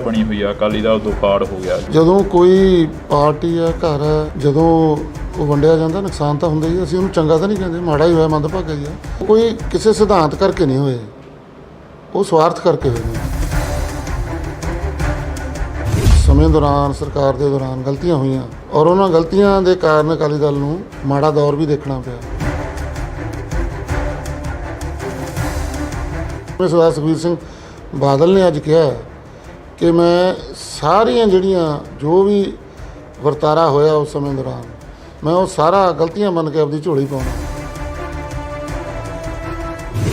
ਬਣੀ ਹੋਈ ਆ, ਅਕਾਲੀ ਦਲ ਦੋ ਫਾੜ ਹੋ ਗਿਆ। ਜਦੋਂ ਕੋਈ ਪਾਰਟੀ ਆ, ਘਰ ਆ, ਜਦੋਂ ਉਹ ਵੰਡਿਆ ਜਾਂਦਾ, ਨੁਕਸਾਨ ਤਾਂ ਹੁੰਦਾ ਹੀ ਅਸੀਂ ਉਹਨੂੰ ਚੰਗਾ ਤਾਂ ਨਹੀਂ ਕਹਿੰਦੇ, ਮਾੜਾ ਹੀ ਹੋਇਆ, ਮੰਦਭਾਗਾ ਹੀ ਆ। ਕੋਈ ਕਿਸੇ ਸਿਧਾਂਤ ਕਰਕੇ ਨਹੀਂ ਹੋਏ। ਉਹ ਸਵਾਰਥ ਕਰਕੇ ਹੋਏ ਨੇ। ਸਮੇਂ ਦੌਰਾਨ, ਸਰਕਾਰ ਦੇ ਦੌਰਾਨ ਗਲਤੀਆਂ ਹੋਈਆਂ। ਔਰ ਉਹਨਾਂ ਗਲਤੀਆਂ ਦੇ ਕਾਰਨ ਅਕਾਲੀ ਦਲ ਨੂੰ ਮਾੜਾ ਦੌਰ ਵੀ ਦੇਖਣਾ ਪਿਆ। ਸਰਦਾਰ ਸੁਖਬੀਰ ਸਿੰਘ ਬਾਦਲ ਨੇ ਅੱਜ ਕਿਹਾ ਕਿ ਮੈਂ ਸਾਰੀਆਂ ਜਿਹੜੀਆਂ ਜੋ ਵੀ ਵਰਤਾਰਾ ਹੋਇਆ ਉਸ ਸਮੇਂ ਦੌਰਾਨ ਮੈਂ ਉਹ ਸਾਰਾ ਗਲਤੀਆਂ ਮੰਨ ਕੇ ਆਪਦੀ ਝੋਲੀ ਪਾਉਣਾ।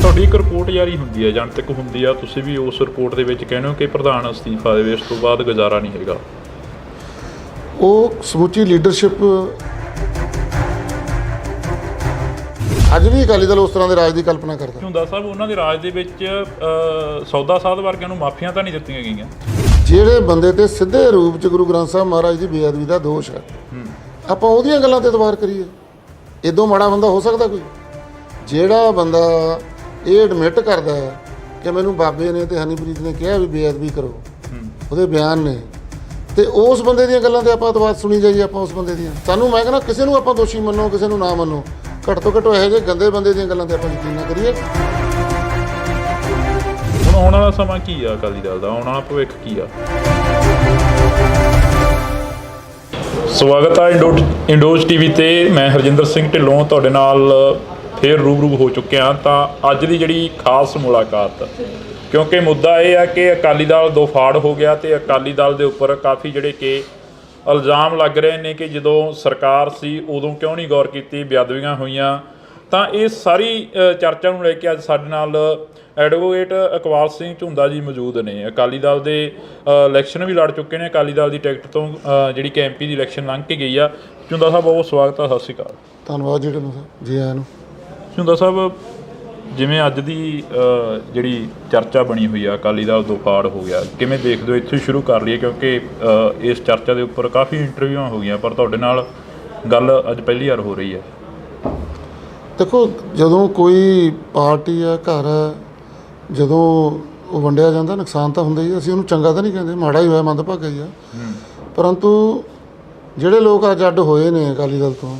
ਤੁਹਾਡੀ ਇੱਕ ਰਿਪੋਰਟ ਜਾਰੀ ਹੁੰਦੀ ਹੈ ਜਨਤਕ ਹੁੰਦੀ ਆ। ਤੁਸੀਂ ਵੀ ਉਸ ਰਿਪੋਰਟ ਦੇ ਵਿੱਚ ਕਹਿੰਦੇ ਹੋ ਕਿ ਪ੍ਰਧਾਨ ਅਸਤੀਫਾ ਦੇਵੇ ਇਸ ਤੋਂ ਬਾਅਦ ਗੁਜ਼ਾਰਾ ਨਹੀਂ ਹੈਗਾ। ਉਹ ਸਮੁੱਚੀ ਲੀਡਰਸ਼ਿਪ ਅੱਜ ਵੀ ਅਕਾਲੀ ਦਲ ਉਸ ਤਰ੍ਹਾਂ ਦੇ ਰਾਜ ਦੀ ਕਲਪਨਾ ਕਰਦਾ। ਝੁੰਦਾ ਸਾਹਿਬ ਉਹਨਾਂ ਦੇ ਰਾਜ ਦੇ ਵਿੱਚ ਸੌਦਾ ਸਾਧ ਵਰਗਿਆਂ ਨੂੰ ਮਾਫੀਆਂ ਤਾਂ ਨਹੀਂ ਦਿੱਤੀਆਂ ਗਈਆਂ। ਜਿਹੜੇ ਬੰਦੇ ਤੇ ਸਿੱਧੇ ਰੂਪ ਚ ਗੁਰੂ ਗ੍ਰੰਥ ਸਾਹਿਬ ਮਹਾਰਾਜ ਦੀ ਬੇਅਦਬੀ ਦਾ ਦੋਸ਼ ਹੈ ਆਪਾਂ ਉਹਦੀਆਂ ਗੱਲਾਂ ਤੇ ਇਤਬਾਰ ਕਰੀਏ। ਇਦੋਂ ਮਾੜਾ ਬੰਦਾ ਹੋ ਸਕਦਾ ਕੋਈ? ਜਿਹੜਾ ਬੰਦਾ ਇਹ ਐਡਮਿਟ ਕਰਦਾ ਹੈ ਕਿ ਮੈਨੂੰ ਬਾਬੇ ਨੇ ਤੇ ਹਨੀਪ੍ਰੀਤ ਨੇ ਕਿਹਾ ਵੀ ਬੇਅਦਬੀ ਕਰੋ ਉਹਦੇ ਬਿਆਨ ਨੇ ਤੇ ਉਸ ਬੰਦੇ ਦੀਆਂ ਗੱਲਾਂ ਤੇ ਆਪਾਂ ਇਤਬਾਰ ਸੁਣੀ ਜਾਈਏ ਆਪਾਂ ਉਸ ਬੰਦੇ ਦੀਆਂ। ਸਾਨੂੰ ਮੈਂ ਕਹਿੰਦਾ ਕਿਸੇ ਨੂੰ ਆਪਾਂ ਦੋਸ਼ੀ ਮੰਨੋ ਕਿਸੇ ਨੂੰ ਨਾ ਮੰਨੋ ਘੱਟ ਤੋਂ ਘੱਟ ਇਹੋ ਜਿਹੇ ਗੰਦੇ ਬੰਦੇ ਦੀਆਂ ਗੱਲਾਂ ਤੇ ਆਪਾਂ ਯਕੀਨ ਨਾ ਕਰੀਏ। ਆਉਣ ਵਾਲਾ ਸਮਾਂ ਕੀ ਆ ਅਕਾਲੀ ਦਲ ਦਾ? ਆਉਣ ਵਾਲਾ ਭਵਿੱਖ ਕੀ ਆ? ਸਵਾਗਤ ਆ ਇੰਡੋ ਇੰਡੋਜ ਟੀਵੀ ਤੇ। ਮੈਂ ਹਰਜਿੰਦਰ ਸਿੰਘ ਢਿੱਲੋਂ ਤੁਹਾਡੇ ਨਾਲ ਫੇਰ ਰੂਬਰੂ ਹੋ ਚੁੱਕਿਆ ਤਾਂ ਅੱਜ ਦੀ ਜਿਹੜੀ ਖਾਸ ਮੁਲਾਕਾਤ, ਕਿਉਂਕਿ ਮੁੱਦਾ ਇਹ ਆ ਕਿ ਅਕਾਲੀ ਦਲ ਦੋ ਫਾੜ ਹੋ ਗਿਆ ਤੇ ਅਕਾਲੀ ਦਲ ਦੇ ਉੱਪਰ ਕਾਫੀ ਜਿਹੜੇ ਕਿ ਇਲਜ਼ਾਮ ਲੱਗ ਰਹੇ ਨੇ ਕਿ ਜਦੋਂ ਸਰਕਾਰ ਸੀ ਉਦੋਂ ਕਿਉਂ ਨਹੀਂ ਗੌਰ ਕੀਤੀ? ਬੇਅਦਬੀਆਂ ਹੋਈਆਂ। ਤਾਂ ਇਹ ਸਾਰੀ ਚਰਚਾ ਨੂੰ ਲੈ ਕੇ ਅੱਜ ਸਾਡੇ ਨਾਲ ਐਡਵੋਕੇਟ ਇਕਬਾਲ ਸਿੰਘ ਝੁੰਦਾ ਜੀ ਮੌਜੂਦ ਨੇ। ਅਕਾਲੀ ਦਲ ਦੇ ਇਲੈਕਸ਼ਨ ਵੀ ਲੜ ਚੁੱਕੇ ਨੇ। ਅਕਾਲੀ ਦਲ ਦੀ ਟਿਕਟ ਤੋਂ ਜਿਹੜੀ ਕਿ ਐਮਪੀ ਦੀ ਇਲੈਕਸ਼ਨ ਲੰਘ ਕੇ ਗਈ ਆ। ਝੁੰਦਾ ਸਾਹਿਬ ਬਹੁਤ ਸਵਾਗਤ ਆ ਸਤਿ ਸ਼੍ਰੀ ਅਕਾਲ। ਧੰਨਵਾਦ ਜੀ ਸਾਹਿਬ ਜੀ ਆਇਆਂ ਨੂੰ। ਝੁੰਦਾ ਸਾਹਿਬ ਜਿਵੇਂ ਅੱਜ ਦੀ ਜਿਹੜੀ ਚਰਚਾ ਬਣੀ ਹੋਈ ਆ ਅਕਾਲੀ ਦਲ ਦੋ ਫਾੜ ਹੋ ਗਿਆ ਕਿਵੇਂ ਦੇਖਦੇ ਹੋ? ਇੱਥੇ ਸ਼ੁਰੂ ਕਰ ਲਈਏ ਕਿਉਂਕਿ ਇਸ ਚਰਚਾ ਦੇ ਉੱਪਰ ਕਾਫੀ ਇੰਟਰਵਿਊਆਂ ਹੋ ਗਈਆਂ ਪਰ ਤੁਹਾਡੇ ਨਾਲ ਗੱਲ ਅੱਜ ਪਹਿਲੀ ਵਾਰ ਹੋ ਰਹੀ ਹੈ। ਦੇਖੋ ਜਦੋਂ ਕੋਈ ਪਾਰਟੀ ਆ ਘਰ ਆ ਜਦੋਂ ਉਹ ਵੰਡਿਆ ਜਾਂਦਾ ਨੁਕਸਾਨ ਤਾਂ ਹੁੰਦਾ ਹੀ। ਅਸੀਂ ਉਹਨੂੰ ਚੰਗਾ ਤਾਂ ਨਹੀਂ ਕਹਿੰਦੇ ਮਾੜਾ ਹੀ ਹੋਇਆ ਮੰਦਭਾਗਾ ਹੀ ਆ। ਪਰੰਤੂ ਜਿਹੜੇ ਲੋਕ ਅੱਜ ਅੱਡ ਹੋਏ ਨੇ ਅਕਾਲੀ ਦਲ ਤੋਂ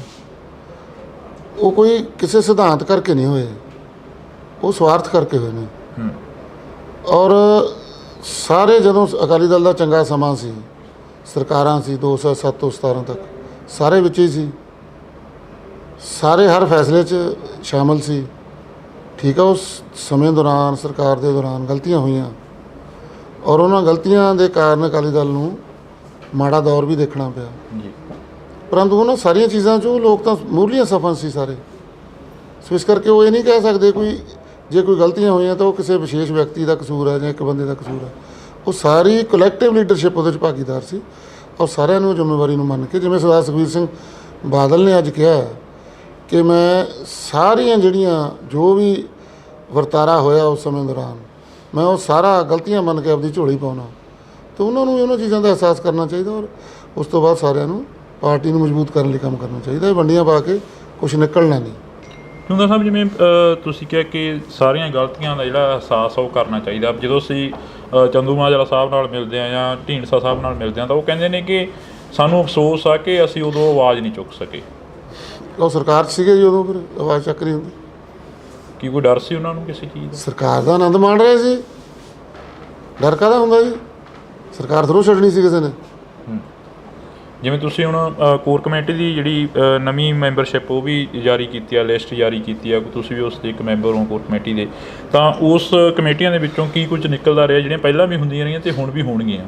ਉਹ ਕੋਈ ਕਿਸੇ ਸਿਧਾਂਤ ਕਰਕੇ ਨਹੀਂ ਹੋਏ। ਉਹ ਸਵਾਰਥ ਕਰਕੇ ਹੋਏ ਨੇ। ਔਰ ਸਾਰੇ ਜਦੋਂ ਅਕਾਲੀ ਦਲ ਦਾ ਚੰਗਾ ਸਮਾਂ ਸੀ ਸਰਕਾਰਾਂ ਸੀ 2007 ਤੋਂ 17 ਤੱਕ ਸਾਰੇ ਵਿੱਚ ਹੀ ਸੀ। ਸਾਰੇ ਹਰ ਫੈਸਲੇ 'ਚ ਸ਼ਾਮਲ ਸੀ। ਠੀਕ ਆ ਉਸ ਸਮੇਂ ਦੌਰਾਨ ਸਰਕਾਰ ਦੇ ਦੌਰਾਨ ਗਲਤੀਆਂ ਹੋਈਆਂ। ਔਰ ਉਹਨਾਂ ਗਲਤੀਆਂ ਦੇ ਕਾਰਨ ਅਕਾਲੀ ਦਲ ਨੂੰ ਮਾੜਾ ਦੌਰ ਵੀ ਦੇਖਣਾ ਪਿਆ। ਜੀ। ਪਰੰਤੂ ਉਹਨਾਂ ਸਾਰੀਆਂ ਚੀਜ਼ਾਂ 'ਚੋਂ ਲੋਕ ਤਾਂ ਮੂਹਰਲੀਆਂ ਸਫਲ ਸੀ ਸਾਰੇ। ਸੋ ਇਸ ਕਰਕੇ ਉਹ ਇਹ ਨਹੀਂ ਕਹਿ ਸਕਦੇ ਕੋਈ ਜੇ ਕੋਈ ਗਲਤੀਆਂ ਹੋਈਆਂ ਤਾਂ ਉਹ ਕਿਸੇ ਵਿਸ਼ੇਸ਼ ਵਿਅਕਤੀ ਦਾ ਕਸੂਰ ਹੈ ਜਾਂ ਇੱਕ ਬੰਦੇ ਦਾ ਕਸੂਰ ਹੈ। ਉਹ ਸਾਰੀ ਕਲੈਕਟਿਵ ਲੀਡਰਸ਼ਿਪ ਉਹਦੇ 'ਚ ਭਾਗੀਦਾਰ ਸੀ। ਔਰ ਸਾਰਿਆਂ ਨੂੰ ਜ਼ਿੰਮੇਵਾਰੀ ਨੂੰ ਮੰਨ ਕੇ ਜਿਵੇਂ ਸਰਦਾਰ ਸੁਖਬੀਰ ਸਿੰਘ ਬਾਦਲ ਨੇ ਅੱਜ ਕਿਹਾ ਕਿ ਮੈਂ ਸਾਰੀਆਂ ਜਿਹੜੀਆਂ ਜੋ ਵੀ ਵਰਤਾਰਾ ਹੋਇਆ ਉਸ ਸਮੇਂ ਦੌਰਾਨ, ਮੈਂ ਉਹ ਸਾਰਾ ਗਲਤੀਆਂ ਮੰਨ ਕੇ ਆਪਦੀ ਝੋਲੀ ਪਾਉਣਾ। ਤੇ ਉਹਨਾਂ ਨੂੰ ਵੀ ਉਹਨਾਂ ਚੀਜ਼ਾਂ ਦਾ ਅਹਿਸਾਸ ਕਰਨਾ ਚਾਹੀਦਾ ਔਰ ਉਸ ਤੋਂ ਬਾਅਦ ਸਾਰਿਆਂ ਨੂੰ ਪਾਰਟੀ ਨੂੰ ਮਜ਼ਬੂਤ ਕਰਨ ਲਈ ਕੰਮ ਕਰਨਾ ਚਾਹੀਦਾ। ਇਹ ਵੰਡੀਆਂ ਪਾ ਕੇ ਕੁਝ ਨਿਕਲਣਾ ਨਹੀਂ। ਝੁੰਦਾ ਸਾਹਿਬ, ਜਿਵੇਂ ਤੁਸੀਂ ਕਿਹਾ ਕਿ ਸਾਰੀਆਂ ਗਲਤੀਆਂ ਦਾ ਜਿਹੜਾ ਅਹਿਸਾਸ ਆ ਉਹ ਕਰਨਾ ਚਾਹੀਦਾ। ਜਦੋਂ ਅਸੀਂ ਚੰਦੂਮਾਜਰਾ ਸਾਹਿਬ ਨਾਲ ਮਿਲਦੇ ਆ ਜਾਂ ਢੀਂਡਸਾ ਸਾਹਿਬ ਨਾਲ ਮਿਲਦੇ ਆ ਤਾਂ ਉਹ ਕਹਿੰਦੇ ਨੇ ਕਿ ਸਾਨੂੰ ਅਫਸੋਸ ਆ ਕਿ ਅਸੀਂ ਉਦੋਂ ਆਵਾਜ਼ ਨਹੀਂ ਚੁੱਕ ਸਕੇ। ਉਹ ਸਰਕਾਰ 'ਚ ਸੀਗੇ ਜੀ ਉਦੋਂ ਫਿਰ ਆਵਾਜ਼ ਚੱਕ ਰਹੀ ਹੁੰਦੀ। ਕੀ ਕੋਈ ਡਰ ਸੀ ਉਹਨਾਂ ਨੂੰ ਕਿਸੇ ਚੀਜ਼ ਦਾ? ਸਰਕਾਰ ਦਾ ਆਨੰਦ ਮਾਣ ਰਹੇ ਸੀ। ਡਰ ਕਾਹਦਾ ਹੁੰਦਾ ਜੀ? ਸਰਕਾਰ ਥਰੋ ਛੱਡਣੀ ਸੀ ਕਿਸੇ ਨੇ। ਜਿਵੇਂ ਤੁਸੀਂ ਹੁਣ ਕੋਰ ਕਮੇਟੀ ਦੀ ਜਿਹੜੀ ਅ, ਨਵੀਂ ਮੈਂਬਰਸ਼ਿਪ ਉਹ ਵੀ ਜਾਰੀ ਕੀਤੀ ਆ ਲਿਸਟ ਜਾਰੀ ਕੀਤੀ ਆ ਤੁਸੀਂ ਵੀ ਉਸ ਦੇ ਇੱਕ ਮੈਂਬਰ ਹੋ ਕੋਰ ਕਮੇਟੀ ਦੇ। ਤਾਂ ਉਸ ਕਮੇਟੀਆਂ ਦੇ ਵਿੱਚੋਂ ਕੀ ਕੁਝ ਨਿਕਲਦਾ ਰਿਹਾ ਜਿਹੜੀਆਂ ਪਹਿਲਾਂ ਵੀ ਹੁੰਦੀਆਂ ਰਹੀਆਂ ਤੇ ਹੁਣ ਵੀ ਹੋਣਗੀਆਂ?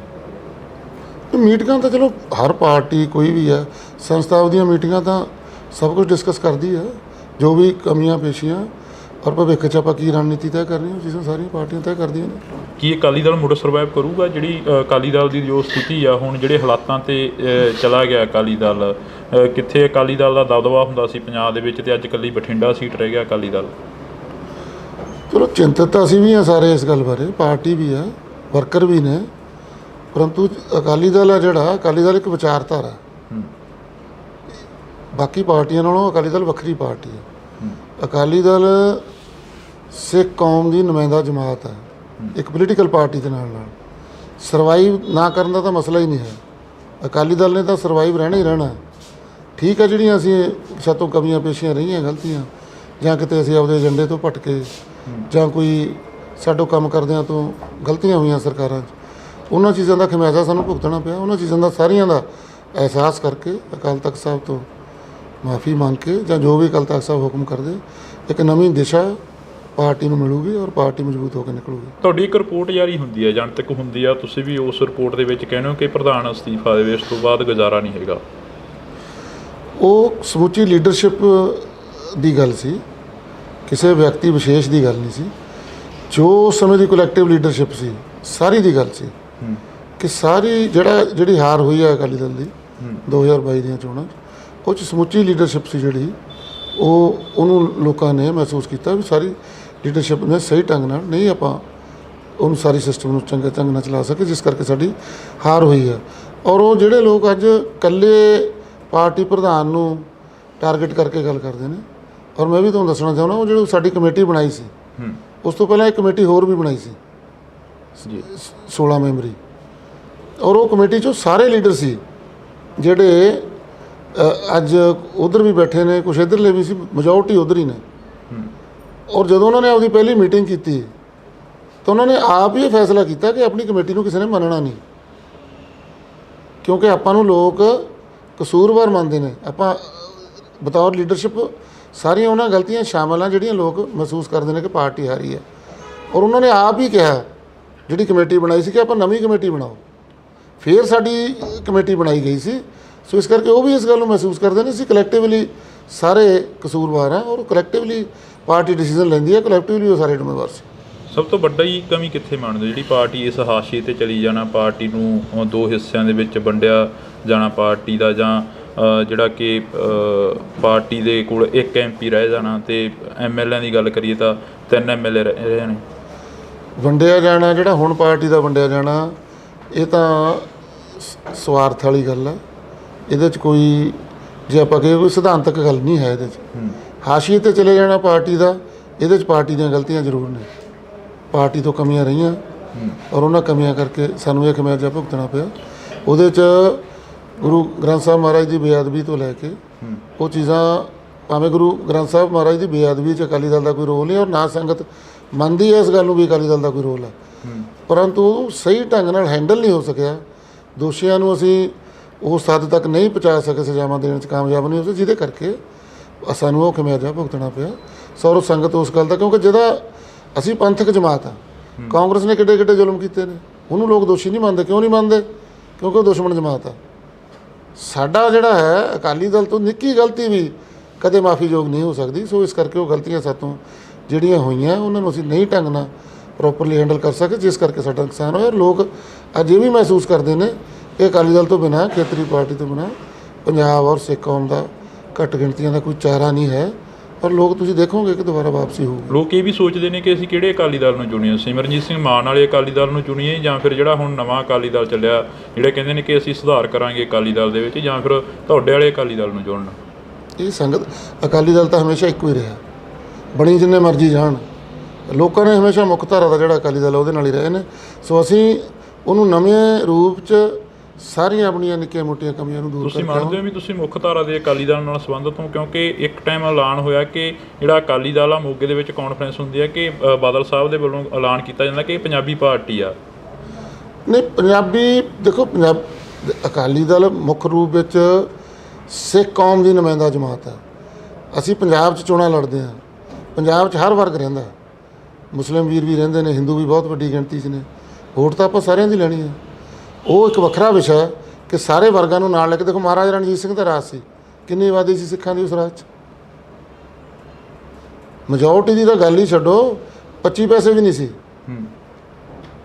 ਤੇ ਮੀਟਿੰਗਾਂ ਤਾਂ ਚਲੋ ਹਰ ਪਾਰਟੀ ਕੋਈ ਵੀ ਹੈ ਸੰਸਥਾ ਉਹਦੀਆਂ ਮੀਟਿੰਗਾਂ ਤਾਂ ਸਭ ਕੁਝ ਡਿਸਕਸ ਕਰਦੀ ਹੈ ਜੋ ਵੀ ਕਮੀਆਂ ਪੇਸ਼ੀਆਂ ਔਰ ਭਵਿੱਖ 'ਚ ਆਪਾਂ ਕੀ ਰਣਨੀਤੀ ਤੈਅ ਕਰਨੀ ਉਹ ਚੀਜ਼ਾਂ ਸਾਰੀਆਂ ਪਾਰਟੀਆਂ ਤੈਅ ਕਰਦੀਆਂ ਨੇ। ਕੀ ਅਕਾਲੀ ਦਲ ਮੁੜ ਸਰਵਾਈਵ ਕਰੂਗਾ? ਜਿਹੜੀ ਅਕਾਲੀ ਦਲ ਦੀ ਜੋ ਸਥਿਤੀ ਆ ਹੁਣ ਜਿਹੜੇ ਹਾਲਾਤਾਂ ਤੇ ਚਲਾ ਗਿਆ ਅਕਾਲੀ ਦਲ ਕਿੱਥੇ ਅਕਾਲੀ ਦਲ ਦਾ ਦਬਦਬਾ ਹੁੰਦਾ ਸੀ ਪੰਜਾਬ ਦੇ ਵਿੱਚ ਤੇ ਅੱਜ ਇਕੱਲੀ ਬਠਿੰਡਾ ਸੀਟ ਰਹਿ ਗਿਆ ਅਕਾਲੀ ਦਲ? ਚਲੋ ਚਿੰਤਤ ਤਾਂ ਅਸੀਂ ਵੀ ਹਾਂ ਸਾਰੇ ਇਸ ਗੱਲ ਬਾਰੇ ਪਾਰਟੀ ਵੀ ਹੈ ਵਰਕਰ ਵੀ ਨੇ ਪਰੰਤੂ ਅਕਾਲੀ ਦਲ ਹੈ ਜਿਹੜਾ ਅਕਾਲੀ ਦਲ ਇੱਕ ਵਿਚਾਰਧਾਰਾ। ਬਾਕੀ ਪਾਰਟੀਆਂ ਨਾਲੋਂ ਅਕਾਲੀ ਦਲ ਵੱਖਰੀ ਪਾਰਟੀ ਹੈ। ਅਕਾਲੀ ਦਲ ਸਿੱਖ ਕੌਮ ਦੀ ਨੁਮਾਇੰਦਾ ਜਮਾਤ ਹੈ। ਇੱਕ ਪੋਲੀਟੀਕਲ ਪਾਰਟੀ ਦੇ ਨਾਲ ਨਾਲ ਸਰਵਾਈਵ ਨਾ ਕਰਨ ਦਾ ਤਾਂ ਮਸਲਾ ਹੀ ਨਹੀਂ ਹੈ। ਅਕਾਲੀ ਦਲ ਨੇ ਤਾਂ ਸਰਵਾਈਵ ਰਹਿਣਾ ਹੀ ਰਹਿਣਾ ਠੀਕ ਹੈ ਜਿਹੜੀਆਂ ਅਸੀਂ ਸਾਤੋਂ ਕਮੀਆਂ ਪੇਸ਼ੀਆਂ ਰਹੀਆਂ ਗਲਤੀਆਂ, ਜਾਂ ਕਿਤੇ ਅਸੀਂ ਆਪਦੇ ਏਜੰਡੇ ਤੋਂ ਭਟਕੇ, ਜਾਂ ਕੋਈ ਸਾਡੋ ਕੰਮ ਕਰਦਿਆਂ ਤੋਂ ਗਲਤੀਆਂ ਹੋਈਆਂ ਸਰਕਾਰਾਂ 'ਚ। ਉਹਨਾਂ ਚੀਜ਼ਾਂ ਦਾ ਖਮਿਆਜ਼ਾ ਸਾਨੂੰ ਭੁਗਤਣਾ ਪਿਆ। ਉਹਨਾਂ ਚੀਜ਼ਾਂ ਦਾ ਸਾਰੀਆਂ ਦਾ ਅਹਿਸਾਸ ਕਰਕੇ ਅਕਾਲ ਤਖਤ ਸਾਹਿਬ ਤੋਂ ਮਾਫੀ ਮੰਗ ਕੇ ਜਾਂ ਜੋ ਵੀ ਅਕਾਲ ਤਖਤ ਸਾਹਿਬ ਹੁਕਮ ਕਰਦੇ ਇੱਕ ਨਵੀਂ ਦਿਸ਼ਾ ਪਾਰਟੀ ਨੂੰ ਮਿਲੂਗੀ ਔਰ ਪਾਰਟੀ ਮਜ਼ਬੂਤ ਹੋ ਕੇ ਨਿਕਲੂਗੀ। ਤੁਹਾਡੀ ਇੱਕ ਰਿਪੋਰਟ ਜਾਰੀ ਹੁੰਦੀ ਹੈ ਜਨਤਕ ਹੁੰਦੀ ਆ ਤੁਸੀਂ ਵੀ ਉਸ ਰਿਪੋਰਟ ਦੇ ਵਿੱਚ ਕਹਿੰਦੇ ਹੋ ਕਿ ਪ੍ਰਧਾਨ ਅਸਤੀਫਾ ਦੇਵੇ ਇਸ ਤੋਂ ਬਾਅਦ ਗੁਜ਼ਾਰਾ ਨਹੀਂ ਹੈਗਾ। ਉਹ ਸਮੁੱਚੀ ਲੀਡਰਸ਼ਿਪ ਦੀ ਗੱਲ ਸੀ ਕਿਸੇ ਵਿਅਕਤੀ ਵਿਸ਼ੇਸ਼ ਦੀ ਗੱਲ ਨਹੀਂ ਸੀ। ਜੋ ਸਮੇਂ ਦੀ ਕਲੈਕਟਿਵ ਲੀਡਰਸ਼ਿਪ ਸੀ ਸਾਰੀ ਦੀ ਗੱਲ ਸੀ ਕਿ ਸਾਰੀ ਜਿਹੜਾ ਜਿਹੜੀ ਹਾਰ ਹੋਈ ਹੈ ਅਕਾਲੀ ਦਲ ਦੀ 2022 ਦੀਆਂ ਚੋਣਾਂ 'ਚ ਉਹ 'ਚ ਸਮੁੱਚੀ ਲੀਡਰਸ਼ਿਪ ਸੀ ਜਿਹੜੀ ਉਹ ਉਹਨੂੰ ਲੋਕਾਂ ਨੇ ਮਹਿਸੂਸ ਕੀਤਾ ਵੀ ਸਾਰੀ ਲੀਡਰਸ਼ਿਪ ਨੇ ਸਹੀ ਢੰਗ ਨਾਲ ਨਹੀਂ ਆਪਾਂ ਉਹਨੂੰ ਸਾਰੀ ਸਿਸਟਮ ਨੂੰ ਚੰਗੇ ਢੰਗ ਨਾਲ ਚਲਾ ਸਕੇ ਜਿਸ ਕਰਕੇ ਸਾਡੀ ਹਾਰ ਹੋਈ ਹੈ। ਔਰ ਉਹ ਜਿਹੜੇ ਲੋਕ ਅੱਜ ਇਕੱਲੇ ਪਾਰਟੀ ਪ੍ਰਧਾਨ ਨੂੰ ਟਾਰਗੇਟ ਕਰਕੇ ਗੱਲ ਕਰਦੇ ਨੇ ਔਰ ਮੈਂ ਵੀ ਤੁਹਾਨੂੰ ਦੱਸਣਾ ਚਾਹੁੰਦਾ ਉਹ ਜਿਹੜੀ ਸਾਡੀ ਕਮੇਟੀ ਬਣਾਈ ਸੀ ਉਸ ਤੋਂ ਪਹਿਲਾਂ ਇੱਕ ਕਮੇਟੀ ਹੋਰ ਵੀ ਬਣਾਈ ਸੀ। ਜੀ। 16 ਮੈਂਬਰੀ। ਔਰ ਉਹ ਕਮੇਟੀ ਚੋਂ ਸਾਰੇ ਲੀਡਰ ਸੀ ਜਿਹੜੇ ਅੱਜ ਉਧਰ ਵੀ ਬੈਠੇ ਨੇ ਕੁਛ ਇੱਧਰਲੇ ਵੀ ਸੀ ਮੈਜੋਰਟੀ ਉਧਰ ਹੀ ਨੇ। ਔਰ ਜਦੋਂ ਉਹਨਾਂ ਨੇ ਆਪਦੀ ਪਹਿਲੀ ਮੀਟਿੰਗ ਕੀਤੀ ਤਾਂ ਉਹਨਾਂ ਨੇ ਆਪ ਹੀ ਫੈਸਲਾ ਕੀਤਾ ਕਿ ਆਪਣੀ ਕਮੇਟੀ ਨੂੰ ਕਿਸੇ ਨੇ ਮੰਨਣਾ ਨਹੀਂ। ਕਿਉਂਕਿ ਆਪਾਂ ਨੂੰ ਲੋਕ ਕਸੂਰਵਾਰ ਮੰਨਦੇ ਨੇ। ਆਪਾਂ ਬਤੌਰ ਲੀਡਰਸ਼ਿਪ ਸਾਰੀਆਂ ਉਹਨਾਂ ਗਲਤੀਆਂ ਸ਼ਾਮਲ ਆ ਜਿਹੜੀਆਂ ਲੋਕ ਮਹਿਸੂਸ ਕਰਦੇ ਨੇ ਕਿ ਪਾਰਟੀ ਹਾਰੀ ਹੈ ਔਰ ਉਹਨਾਂ ਨੇ ਆਪ ਹੀ ਕਿਹਾ ਜਿਹੜੀ ਕਮੇਟੀ ਬਣਾਈ ਸੀ ਕਿ ਆਪਾਂ ਨਵੀਂ ਕਮੇਟੀ ਬਣਾਓ। ਫਿਰ ਸਾਡੀ ਕਮੇਟੀ ਬਣਾਈ ਗਈ ਸੀ ਸੋ ਇਸ ਕਰਕੇ ਉਹ ਵੀ ਇਸ ਗੱਲ ਨੂੰ ਮਹਿਸੂਸ ਕਰਦੇ ਨੇ ਅਸੀਂ ਕਲੈਕਟਿਵਲੀ ਸਾਰੇ ਕਸੂਰਵਾਰ ਆ ਔਰ ਕਲੈਕਟਿਵਲੀ ਪਾਰਟੀ ਡਿਸੀਜਨ ਲੈਂਦੀ ਹੈ ਕਲੈਕਟਿਵਲੀ ਉਹ ਸਾਰੇ ਜ਼ਿੰਮੇਵਾਰ ਸੀ। ਸਭ ਤੋਂ ਵੱਡਾ ਹੀ ਕਮੀ ਕਿੱਥੇ ਮੰਨਦੇ ਹੋ? ਜਿਹੜੀ ਪਾਰਟੀ ਇਸ ਹਾਸ਼ੀਏ ਤੇ ਚਲੀ ਜਾਣਾ ਪਾਰਟੀ ਨੂੰ ਦੋ ਹਿੱਸਿਆਂ ਦੇ ਵਿੱਚ ਵੰਡਿਆ ਜਾਣਾ ਪਾਰਟੀ ਦਾ ਜਾਂ ਜਿਹੜਾ ਕਿ ਪਾਰਟੀ ਦੇ ਕੋਲ ਇੱਕ ਐਮਪੀ ਰਹਿ ਜਾਣਾ ਤੇ ਐਮਐਲਏ ਦੀ ਗੱਲ ਕਰੀਏ ਤਾਂ ਤਿੰਨ ਐਮਐਲਏ ਰਹੇ ਨੇ। ਵੰਡਿਆ ਜਾਣਾ ਜਿਹੜਾ ਹੁਣ ਪਾਰਟੀ ਦਾ ਵੰਡਿਆ ਜਾਣਾ ਇਹ ਤਾਂ ਸਵਾਰਥ ਵਾਲੀ ਗੱਲ ਹੈ। ਇਹਦੇ 'ਚ ਕੋਈ ਜੇ ਆਪਾਂ ਕਹੀਏ ਕੋਈ ਸਿਧਾਂਤਕ ਗੱਲ ਨਹੀਂ ਹੈ ਇਹਦੇ 'ਚ। ਹਾਸ਼ੀਏ ਤੇ ਚਲੇ ਜਾਣਾ ਪਾਰਟੀ ਦਾ ਇਹਦੇ 'ਚ ਪਾਰਟੀ ਦੀਆਂ ਗਲਤੀਆਂ ਜ਼ਰੂਰ ਨੇ। ਪਾਰਟੀ ਤੋਂ ਕਮੀਆਂ ਰਹੀਆਂ ਔਰ ਉਹਨਾਂ ਕਮੀਆਂ ਕਰਕੇ ਸਾਨੂੰ ਇਹ ਖਮਿਆਜਾ ਭੁਗਤਣਾ ਪਿਆ। ਉਹਦੇ 'ਚ ਗੁਰੂ ਗ੍ਰੰਥ ਸਾਹਿਬ ਮਹਾਰਾਜ ਦੀ ਬੇਅਦਬੀ ਤੋਂ ਲੈ ਕੇ ਉਹ ਚੀਜ਼ਾਂ ਭਾਵੇਂ ਗੁਰੂ ਗ੍ਰੰਥ ਸਾਹਿਬ ਮਹਾਰਾਜ ਦੀ ਬੇਅਦਬੀ 'ਚ ਅਕਾਲੀ ਦਲ ਦਾ ਕੋਈ ਰੋਲ ਨਹੀਂ ਔਰ ਨਾ ਸੰਗਤ ਮੰਨਦੀ ਹੈ ਇਸ ਗੱਲ ਨੂੰ ਵੀ ਅਕਾਲੀ ਦਲ ਦਾ ਕੋਈ ਰੋਲ ਹੈ। ਹੂੰ। ਪਰੰਤੂ ਉਹ ਸਹੀ ਢੰਗ ਨਾਲ ਹੈਂਡਲ ਨਹੀਂ ਹੋ ਸਕਿਆ। ਦੋਸ਼ੀਆਂ ਨੂੰ ਅਸੀਂ ਉਸ ਹੱਦ ਤੱਕ ਨਹੀਂ ਪਹੁੰਚਾ ਸਕੇ ਸਜ਼ਾਵਾਂ ਦੇਣ 'ਚ ਕਾਮਯਾਬ ਨਹੀਂ ਹੋ ਸਕੇ ਜਿਹਦੇ ਕਰਕੇ ਸਾਨੂੰ ਉਹ ਖਮਿਆਜਾ ਭੁਗਤਣਾ ਪਿਆ। ਸੌਰਵ ਸੰਗਤ ਉਸ ਗੱਲ ਦਾ ਕਿਉਂਕਿ ਜਿਹਦਾ ਅਸੀਂ ਪੰਥਕ ਜਮਾਤ ਆ ਕਾਂਗਰਸ ਨੇ ਕਿੱਡੇ ਕਿੱਡੇ ਜ਼ੁਲਮ ਕੀਤੇ ਨੇ। ਉਹਨੂੰ ਲੋਕ ਦੋਸ਼ੀ ਨਹੀਂ ਮੰਨਦੇ ਕਿਉਂ ਨਹੀਂ ਮੰਨਦੇ? ਕਿਉਂਕਿ ਉਹ ਦੁਸ਼ਮਣ ਜਮਾਤ ਆ। ਸਾਡਾ ਜਿਹੜਾ ਹੈ ਅਕਾਲੀ ਦਲ ਤੋਂ ਨਿੱਕੀ ਗਲਤੀ ਵੀ ਕਦੇ ਮਾਫੀਯੋਗ ਨਹੀਂ ਹੋ ਸਕਦੀ ਸੋ ਇਸ ਕਰਕੇ ਉਹ ਗਲਤੀਆਂ ਸਾਤੋਂ ਜਿਹੜੀਆਂ ਹੋਈਆਂ ਉਹਨਾਂ ਨੂੰ ਅਸੀਂ ਨਹੀਂ ਢੰਗ ਨਾਲ ਪ੍ਰੋਪਰਲੀ ਹੈਂਡਲ ਕਰ ਸਕੇ ਜਿਸ ਕਰਕੇ ਸਾਡਾ ਨੁਕਸਾਨ ਹੋਇਆ। ਲੋਕ ਅੱਜ ਇਹ ਵੀ ਮਹਿਸੂਸ ਕਰਦੇ ਨੇ ਕਿ ਅਕਾਲੀ ਦਲ ਤੋਂ ਬਿਨਾਂ ਖੇਤਰੀ ਪਾਰਟੀ ਤੋਂ ਬਿਨਾਂ ਪੰਜਾਬ ਔਰ ਸਿੱਖ ਕੌਮ ਦਾ ਘੱਟ ਗਿਣਤੀਆਂ ਦਾ ਕੋਈ ਚਾਰਾ ਨਹੀਂ ਹੈ। ਔਰ ਲੋਕ ਤੁਸੀਂ ਦੇਖੋਗੇ ਕਿ ਦੁਬਾਰਾ ਵਾਪਸੀ ਹੋਊਗੀ। ਲੋਕ ਇਹ ਵੀ ਸੋਚਦੇ ਨੇ ਕਿ ਅਸੀਂ ਕਿਹੜੇ ਅਕਾਲੀ ਦਲ ਨੂੰ ਚੁਣੀਏ? ਸਿਮਰਨਜੀਤ ਸਿੰਘ ਮਾਨ ਵਾਲੇ ਅਕਾਲੀ ਦਲ ਨੂੰ ਚੁਣੀਏ ਜਾਂ ਫਿਰ ਜਿਹੜਾ ਹੁਣ ਨਵਾਂ ਅਕਾਲੀ ਦਲ ਚੱਲਿਆ ਜਿਹੜੇ ਕਹਿੰਦੇ ਨੇ ਕਿ ਅਸੀਂ ਸੁਧਾਰ ਕਰਾਂਗੇ ਅਕਾਲੀ ਦਲ ਦੇ ਵਿੱਚ ਜਾਂ ਫਿਰ ਤੁਹਾਡੇ ਵਾਲੇ ਅਕਾਲੀ ਦਲ ਨੂੰ ਚੁਣਨਾ? ਇਹ ਸੰਗਤ ਅਕਾਲੀ ਦਲ ਤਾਂ ਹਮੇਸ਼ਾ ਇੱਕੋ ਹੀ ਰਿਹਾ। ਬਣੀ ਜਿੰਨੇ ਮਰਜ਼ੀ ਜਾਣ। ਲੋਕਾਂ ਨੇ ਹਮੇਸ਼ਾ ਮੁੱਖ ਧਾਰਾ ਦਾ ਜਿਹੜਾ ਅਕਾਲੀ ਦਲ ਉਹਦੇ ਨਾਲ ਹੀ ਰਹੇ ਨੇ। ਸੋ ਅਸੀਂ ਉਹਨੂੰ ਨਵੇਂ ਰੂਪ 'ਚ ਸਾਰੀਆਂ ਆਪਣੀਆਂ ਨਿੱਕੀਆਂ ਮੋਟੀਆਂ ਕਮੀਆਂ ਨੂੰ ਦੂਰ ਤੁਸੀਂ ਮੰਨਦੇ ਹੋ ਵੀ ਤੁਸੀਂ ਮੁੱਖ ਧਾਰਾ ਦੇ ਅਕਾਲੀ ਦਲ ਨਾਲ ਸੰਬੰਧਿਤ ਹੋ? ਕਿਉਂਕਿ ਇੱਕ ਟਾਈਮ ਐਲਾਨ ਹੋਇਆ ਕਿ ਜਿਹੜਾ ਅਕਾਲੀ ਦਲ ਆ ਮੋਗੇ ਦੇ ਵਿੱਚ ਕਾਨਫਰੰਸ ਹੁੰਦੀ ਹੈ ਕਿ ਬਾਦਲ ਸਾਹਿਬ ਦੇ ਵੱਲੋਂ ਐਲਾਨ ਕੀਤਾ ਜਾਂਦਾ ਕਿ ਇਹ ਪੰਜਾਬੀ ਪਾਰਟੀ ਆ। ਨਹੀਂ ਪੰਜਾਬੀ ਦੇਖੋ ਪੰਜਾਬ ਅਕਾਲੀ ਦਲ ਮੁੱਖ ਰੂਪ ਵਿੱਚ ਸਿੱਖ ਕੌਮ ਦੀ ਨੁਮਾਇੰਦਾ ਜਮਾਤ ਹੈ ਅਸੀਂ ਪੰਜਾਬ 'ਚ ਚੋਣਾਂ ਲੜਦੇ ਹਾਂ। ਪੰਜਾਬ 'ਚ ਹਰ ਵਰਗ ਰਹਿੰਦਾ। ਮੁਸਲਿਮ ਵੀਰ ਵੀ ਰਹਿੰਦੇ ਨੇ ਹਿੰਦੂ ਵੀ ਬਹੁਤ ਵੱਡੀ ਗਿਣਤੀ 'ਚ ਨੇ। ਵੋਟ ਤਾਂ ਆਪਾਂ ਸਾਰਿਆਂ ਦੀ ਲੈਣੀ ਹੈ ਉਹ ਇੱਕ ਵੱਖਰਾ ਵਿਸ਼ਾ ਹੈ ਕਿ ਸਾਰੇ ਵਰਗਾਂ ਨੂੰ ਨਾਲ ਲੈ ਕੇ ਦੇਖੋ ਮਹਾਰਾਜਾ ਰਣਜੀਤ ਸਿੰਘ ਦਾ ਰਾਜ ਸੀ। ਕਿੰਨੀ ਆਬਾਦੀ ਸੀ ਸਿੱਖਾਂ ਦੀ ਉਸ ਰਾਜ 'ਚ? ਮੈਜੋਰਟੀ ਦੀ ਤਾਂ ਗੱਲ ਹੀ ਛੱਡੋ 25 ਪੈਸੇ ਵੀ ਨਹੀਂ ਸੀ। ਹੂੰ।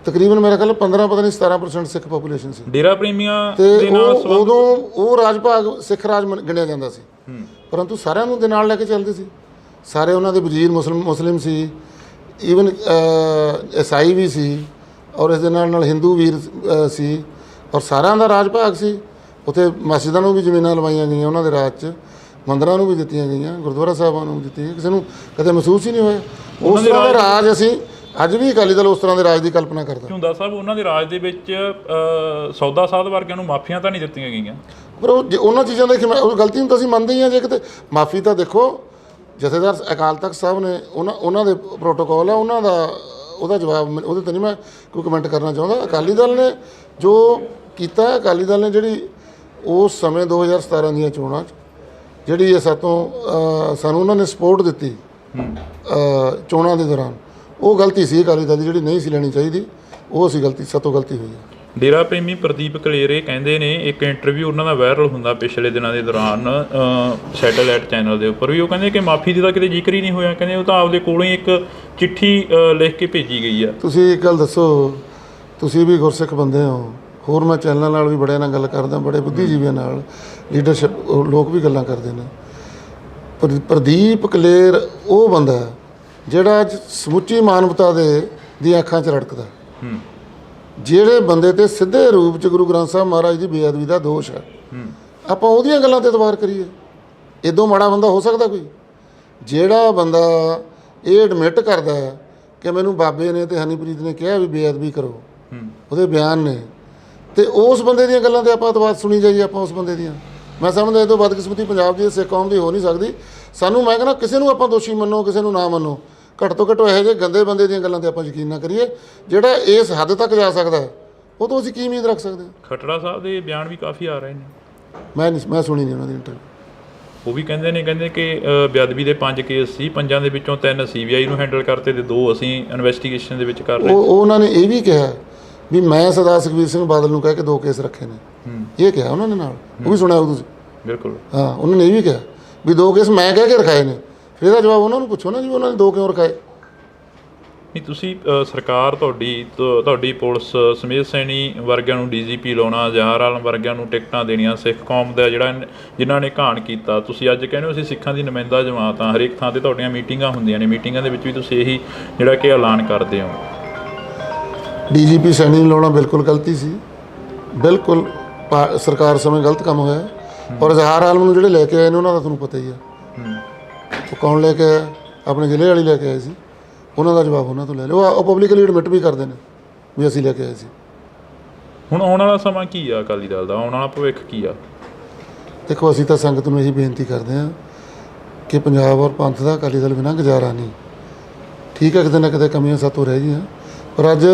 ਤਕਰੀਬਨ ਮੇਰੇ ਖਿਆਲ 15 ਪਤਾ ਨਹੀਂ 17% ਸਿੱਖ ਪੋਪੂਲੇਸ਼ਨ ਸੀ। ਡੇਰਾ ਪ੍ਰੇਮੀਆਂ ਦੇ ਨਾਲ ਉਦੋਂ ਉਹ ਰਾਜ ਭਾਗ ਸਿੱਖ ਰਾਜ ਗਿਣਿਆ ਜਾਂਦਾ ਸੀ। ਹੂੰ। ਪਰੰਤੂ ਸਾਰਿਆਂ ਨੂੰ ਦੇ ਨਾਲ ਲੈ ਕੇ ਚੱਲਦੇ ਸੀ। ਸਾਰੇ ਉਹਨਾਂ ਦੇ ਵਜ਼ੀਰ ਮੁਸਲਿਮ ਮੁਸਲਿਮ ਸੀ। ਈਵਨ ਈਸਾਈ ਵੀ ਸੀ। ਔਰ ਇਸ ਦੇ ਨਾਲ ਨਾਲ ਹਿੰਦੂ ਵੀਰ ਅ, ਸੀ ਔਰ ਸਾਰਿਆਂ ਦਾ ਰਾਜ ਭਾਗ ਸੀ। ਉੱਥੇ ਮਸਜਿਦਾਂ ਨੂੰ ਵੀ ਜ਼ਮੀਨਾਂ ਲਵਾਈਆਂ ਗਈਆਂ ਉਹਨਾਂ ਦੇ ਰਾਜ 'ਚ ਮੰਦਰਾਂ ਨੂੰ ਵੀ ਦਿੱਤੀਆਂ ਗਈਆਂ ਗੁਰਦੁਆਰਾ ਸਾਹਿਬਾਂ ਨੂੰ ਵੀ ਦਿੱਤੀਆਂ ਕਿਸੇ ਨੂੰ ਕਦੇ ਮਹਿਸੂਸ ਹੀ ਨਹੀਂ ਹੋਇਆ। ਉਸ ਤਰ੍ਹਾਂ ਦਾ ਰਾਜ ਅਸੀਂ ਅੱਜ ਵੀ ਅਕਾਲੀ ਦਲ ਉਸ ਤਰ੍ਹਾਂ ਦੇ ਰਾਜ ਦੀ ਕਲਪਨਾ ਕਰਦਾ। ਝੁੰਦਾ ਸਾਹਿਬ ਉਹਨਾਂ ਦੇ ਰਾਜ ਦੇ ਵਿੱਚ ਅ, ਸੌਦਾ ਸਾਧ ਵਰਗਿਆਂ ਨੂੰ ਮਾਫੀਆਂ ਤਾਂ ਨਹੀਂ ਦਿੱਤੀਆਂ ਗਈਆਂ? ਪਰ ਉਹ ਜੇ ਉਹਨਾਂ ਚੀਜ਼ਾਂ ਦੇ ਖਿਮਾ- ਉਹ ਗਲਤੀ ਨੂੰ ਤਾਂ ਅਸੀਂ ਮੰਨਦੇ ਹੀ ਹਾਂ ਜੇ ਕਿਤੇ ਮਾਫੀ ਤਾਂ ਦੇਖੋ ਜਥੇਦਾਰ ਅਕਾਲ ਤਖਤ ਸਾਹਿਬ ਨੇ ਉਹਨਾਂ ਉਹਨਾਂ ਦੇ ਪ੍ਰੋਟੋਕਾਲ ਆ ਉਹਨਾਂ ਦਾ ਉਹਦਾ ਜਵਾਬ ਮੈਂ- ਉਹਦੇ ਤੇ ਨਹੀਂ ਮੈਂ ਕੋਈ ਕਮੈਂਟ ਕਰਨਾ ਚਾਹੁੰਦਾ। ਅਕਾਲੀ ਦਲ ਨੇ ਜੋ ਕੀਤਾ ਅਕਾਲੀ ਦਲ ਨੇ ਜਿਹੜੀ ਉਸ ਸਮੇਂ 2017 ਦੀਆਂ ਚੋਣਾਂ 'ਚ ਜਿਹੜੀ ਇਹ ਸਾਤੋਂ ਅ, ਸਾਨੂੰ ਉਹਨਾਂ ਨੇ ਸਪੋਰਟ ਦਿੱਤੀ ਅ, ਚੋਣਾਂ ਦੇ ਦੌਰਾਨ ਉਹ ਗਲਤੀ ਸੀ ਅਕਾਲੀ ਦਲ ਦੀ ਜਿਹੜੀ ਨਹੀਂ ਸੀ ਲੈਣੀ ਚਾਹੀਦੀ ਉਹ ਸੀ ਗਲਤੀ ਸਾਤੋਂ ਗਲਤੀ ਹੋਈ ਹੈ। ਡੇਰਾ ਪ੍ਰੇਮੀ ਪ੍ਰਦੀਪ ਕਲੇਰੇ ਕਹਿੰਦੇ ਨੇ ਇੱਕ ਇੰਟਰਵਿਊ ਉਹਨਾਂ ਦਾ ਵਾਇਰਲ ਹੁੰਦਾ ਪਿਛਲੇ ਦਿਨਾਂ ਦੇ ਦੌਰਾਨ ਸੈਟੇਲਾਈਟ ਚੈਨਲ ਦੇ ਉੱਪਰ ਵੀ। ਉਹ ਕਹਿੰਦੇ ਕਿ ਮਾਫੀ ਦੀ ਤਾਂ ਕਿਤੇ ਜ਼ਿਕਰ ਹੀ ਨਹੀਂ ਹੋਇਆ। ਕਹਿੰਦੇ ਉਹ ਤਾਂ ਆਪਦੇ ਕੋਲੋਂ ਹੀ ਇੱਕ ਚਿੱਠੀ ਲਿਖ ਕੇ ਭੇਜੀ ਗਈ ਆ। ਤੁਸੀਂ ਇੱਕ ਗੱਲ ਦੱਸੋ ਤੁਸੀਂ ਵੀ ਗੁਰਸਿੱਖ ਬੰਦੇ ਹੋ। ਹੋਰ ਮੈਂ ਚੈਨਲਾਂ ਨਾਲ ਵੀ ਬੜਿਆਂ ਨਾਲ ਗੱਲ ਕਰਦਾ ਬੜੇ ਬੁੱਧੀਜੀਵੀਆਂ ਨਾਲ ਲੀਡਰਸ਼ਿਪ ਲੋਕ ਵੀ ਗੱਲਾਂ ਕਰਦੇ ਨੇ। ਪਰ ਪ੍ਰਦੀਪ ਕਲੇਰ ਉਹ ਬੰਦਾ ਜਿਹੜਾ ਸਮੁੱਚੀ ਮਾਨਵਤਾ ਦੇ ਦੀਆਂ ਅੱਖਾਂ 'ਚ ਰੜਕਦਾ ਹੂੰ। ਜਿਹੜੇ ਬੰਦੇ ਤੇ ਸਿੱਧੇ ਰੂਪ 'ਚ ਗੁਰੂ ਗ੍ਰੰਥ ਸਾਹਿਬ ਮਹਾਰਾਜ ਦੀ ਬੇਅਦਬੀ ਦਾ ਦੋਸ਼ ਹੈ ਆਪਾਂ ਉਹਦੀਆਂ ਗੱਲਾਂ ਤੇ ਇਤਬਾਰ ਕਰੀਏ। ਇਦੋਂ ਮਾੜਾ ਬੰਦਾ ਹੋ ਸਕਦਾ ਕੋਈ? ਜਿਹੜਾ ਬੰਦਾ ਇਹ ਐਡਮਿਟ ਕਰਦਾ ਹੈ ਕਿ ਮੈਨੂੰ ਬਾਬੇ ਨੇ ਤੇ ਹਨੀਪ੍ਰੀਤ ਨੇ ਕਿਹਾ ਵੀ ਬੇਅਦਬੀ ਕਰੋ ਉਹਦੇ ਬਿਆਨ ਨੇ ਤੇ ਉਸ ਬੰਦੇ ਦੀਆਂ ਗੱਲਾਂ ਤੇ ਆਪਾਂ ਇਤਬਾਰ ਸੁਣੀ ਜਾਈਏ ਆਪਾਂ ਉਸ ਬੰਦੇ ਦੀਆਂ। ਮੈਂ ਸਮਝਦਾ ਇਹ ਤੋਂ ਬਦਕਿਸਮਤੀ ਪੰਜਾਬ ਦੀ ਸਿੱਖ ਕੌਮ ਦੀ ਹੋ ਨਹੀਂ ਸਕਦੀ। ਸਾਨੂੰ ਮੈਂ ਕਹਿੰਦਾ ਕਿਸੇ ਨੂੰ ਆਪਾਂ ਦੋਸ਼ੀ ਮੰਨੋ ਕਿਸੇ ਨੂੰ ਨਾ ਮੰਨੋ। ਘੱਟ ਤੋਂ ਘੱਟ ਇਹੋ ਜਿਹੇ ਗੰਦੇ ਬੰਦੇ ਦੀਆਂ ਗੱਲਾਂ ਤੇ ਆਪਾਂ ਯਕੀਨ ਨਾ ਕਰੀਏ ਜਿਹੜਾ ਇਸ ਹੱਦ ਤੱਕ ਜਾ ਸਕਦਾ ਹੈ, ਉਹ ਤੋਂ ਅਸੀਂ ਕੀ ਉਮੀਦ ਰੱਖ ਸਕਦੇ ਹਾਂ? ਖਟੜਾ ਸਾਹਿਬ ਦੇ ਬਿਆਨ ਵੀ ਕਾਫੀ ਆ ਰਹੇ ਨੇ। ਮੈਂ ਨਹੀਂ ਮੈਂ ਸੁਣੀ ਨਹੀਂ ਉਹਨਾਂ ਦੀ ਇੰਟਰਵਿਊ ਉਹ ਵੀ ਕਹਿੰਦੇ ਨੇ ਕਹਿੰਦੇ ਕਿ ਅ, ਬੇਅਦਬੀ ਦੇ ਪੰਜ ਕੇਸ ਸੀ ਪੰਜਾਂ ਦੇ ਵਿੱਚੋਂ ਤਿੰਨ ਸੀਬੀਆਈ ਨੂੰ ਹੈਂਡਲ ਕਰਤੇ ਤੇ ਦੋ ਅਸੀਂ ਇਨਵੈਸਟੀਗੇਸ਼ਨ ਦੇ ਵਿੱਚ ਕਰ ਰਹੇ ਉਹ ਉਹ ਉਹਨਾਂ ਨੇ ਇਹ ਵੀ ਕਿਹਾ ਵੀ ਮੈਂ ਸਰਦਾਰ ਸੁਖਬੀਰ ਸਿੰਘ ਬਾਦਲ ਨੂੰ ਕਹਿ ਕੇ ਦੋ ਕੇਸ ਰੱਖੇ ਨੇ। ਹੂੰ। ਇਹ ਕਿਹਾ ਉਹਨਾਂ ਨੇ ਨਾਲ? ਉਹ ਵੀ ਸੁਣਿਆ ਹੋਊ ਤੁਸੀਂ? ਬਿਲਕੁਲ। ਹਾਂ ਉਹਨਾਂ ਨੇ ਇਹ ਵੀ ਕਿਹਾ ਵੀ ਦੋ ਕੇਸ ਮੈਂ ਕਹਿ ਕੇ ਰਖਾਏ ਨੇ। ਇਹਦਾ ਜਵਾਬ ਉਹਨਾਂ ਨੂੰ ਪੁੱਛੋ ਨਾ ਜੀ ਉਹਨਾਂ ਨੇ ਦੋ ਕਿਉਂ ਰਖਾਏ? ਨਹੀਂ ਤੁਸੀਂ ਅ, ਸਰਕਾਰ ਤੁਹਾਡੀ ਤੁ- ਤੁਹਾਡੀ ਪੁਲਿਸ ਸਮੇਤ ਸੈਣੀ ਵਰਗਿਆਂ ਨੂੰ ਡੀਜੀਪੀ ਲਾਉਣਾ ਜਹਾਰ ਆਲਮ ਵਰਗਿਆਂ ਨੂੰ ਟਿਕਟਾਂ ਦੇਣੀਆਂ ਸਿੱਖ ਕੌਮ ਦਾ ਜਿਹੜਾ ਜਿਨ੍ਹਾਂ ਨੇ ਘਾਣ ਕੀਤਾ ਤੁਸੀਂ ਅੱਜ ਕਹਿੰਦੇ ਹੋ ਅਸੀਂ ਸਿੱਖਾਂ ਦੀ ਨੁਮਾਇੰਦਾ ਜਮਾਤ ਹਾਂ ਹਰੇਕ ਥਾਂ ਤੇ ਤੁਹਾਡੀਆਂ ਮੀਟਿੰਗਾਂ ਹੁੰਦੀਆਂ ਨੇ ਮੀਟਿੰਗਾਂ ਦੇ ਵਿੱਚ ਵੀ ਤੁਸੀਂ ਇਹੀ ਜਿਹੜਾ ਕਿ ਐਲਾਨ ਕਰਦੇ ਹੋ। ਡੀਜੀਪੀ ਸੈਣੀ ਨੂੰ ਲਾਉਣਾ ਬਿਲਕੁਲ ਗਲਤੀ ਸੀ। ਬਿਲਕੁਲ ਪਾ- ਸਰਕਾਰ ਸਮੇਂ ਗਲਤ ਕੰਮ ਹੋਇਆ। ਔਰ ਜ਼ਹਾਰ ਆਲਮ ਨੂੰ ਜਿਹੜੇ ਲੈ ਕੇ ਆਏ ਨੇ ਉਹਨਾਂ ਦਾ ਤੁਹਾਨੂੰ ਪਤਾ ਹੀ ਆ ਹੂੰ। ਉਹ ਕੌਣ ਲੈ ਕੇ ਆਇਆ? ਆਪਣੇ ਜ਼ਿਲ੍ਹੇ ਵਾਲੀ ਲੈ ਕੇ ਆਏ ਸੀ। ਉਹਨਾਂ ਦਾ ਜਵਾਬ ਉਹਨਾਂ ਤੋਂ ਲੈ ਲਿਓ। ਉਹ ਪਬਲਿਕਲੀ ਐਡਮਿਟ ਵੀ ਕਰਦੇ ਨੇ ਵੀ ਅਸੀਂ ਲੈ ਕੇ ਆਏ ਸੀ। ਹੁਣ ਆਉਣ ਵਾਲਾ ਸਮਾਂ ਕੀ ਆ ਅਕਾਲੀ ਦਲ ਦਾ? ਆਉਣ ਵਾਲਾ ਭਵਿੱਖ ਕੀ ਆ? ਦੇਖੋ ਅਸੀਂ ਤਾਂ ਸੰਗਤ ਨੂੰ ਇਹੀ ਬੇਨਤੀ ਕਰਦੇ ਹਾਂ ਕਿ ਪੰਜਾਬ ਔਰ ਪੰਥ ਦਾ ਅਕਾਲੀ ਦਲ ਬਿਨਾਂ ਗੁਜ਼ਾਰਾ ਨਹੀਂ। ਠੀਕ ਹੈ ਕਿਤੇ ਨਾ ਕਿਤੇ ਕਮੀਆਂ ਸਾਤੋਂ ਰਹਿ ਗਈਆਂ। ਪਰ ਅੱਜ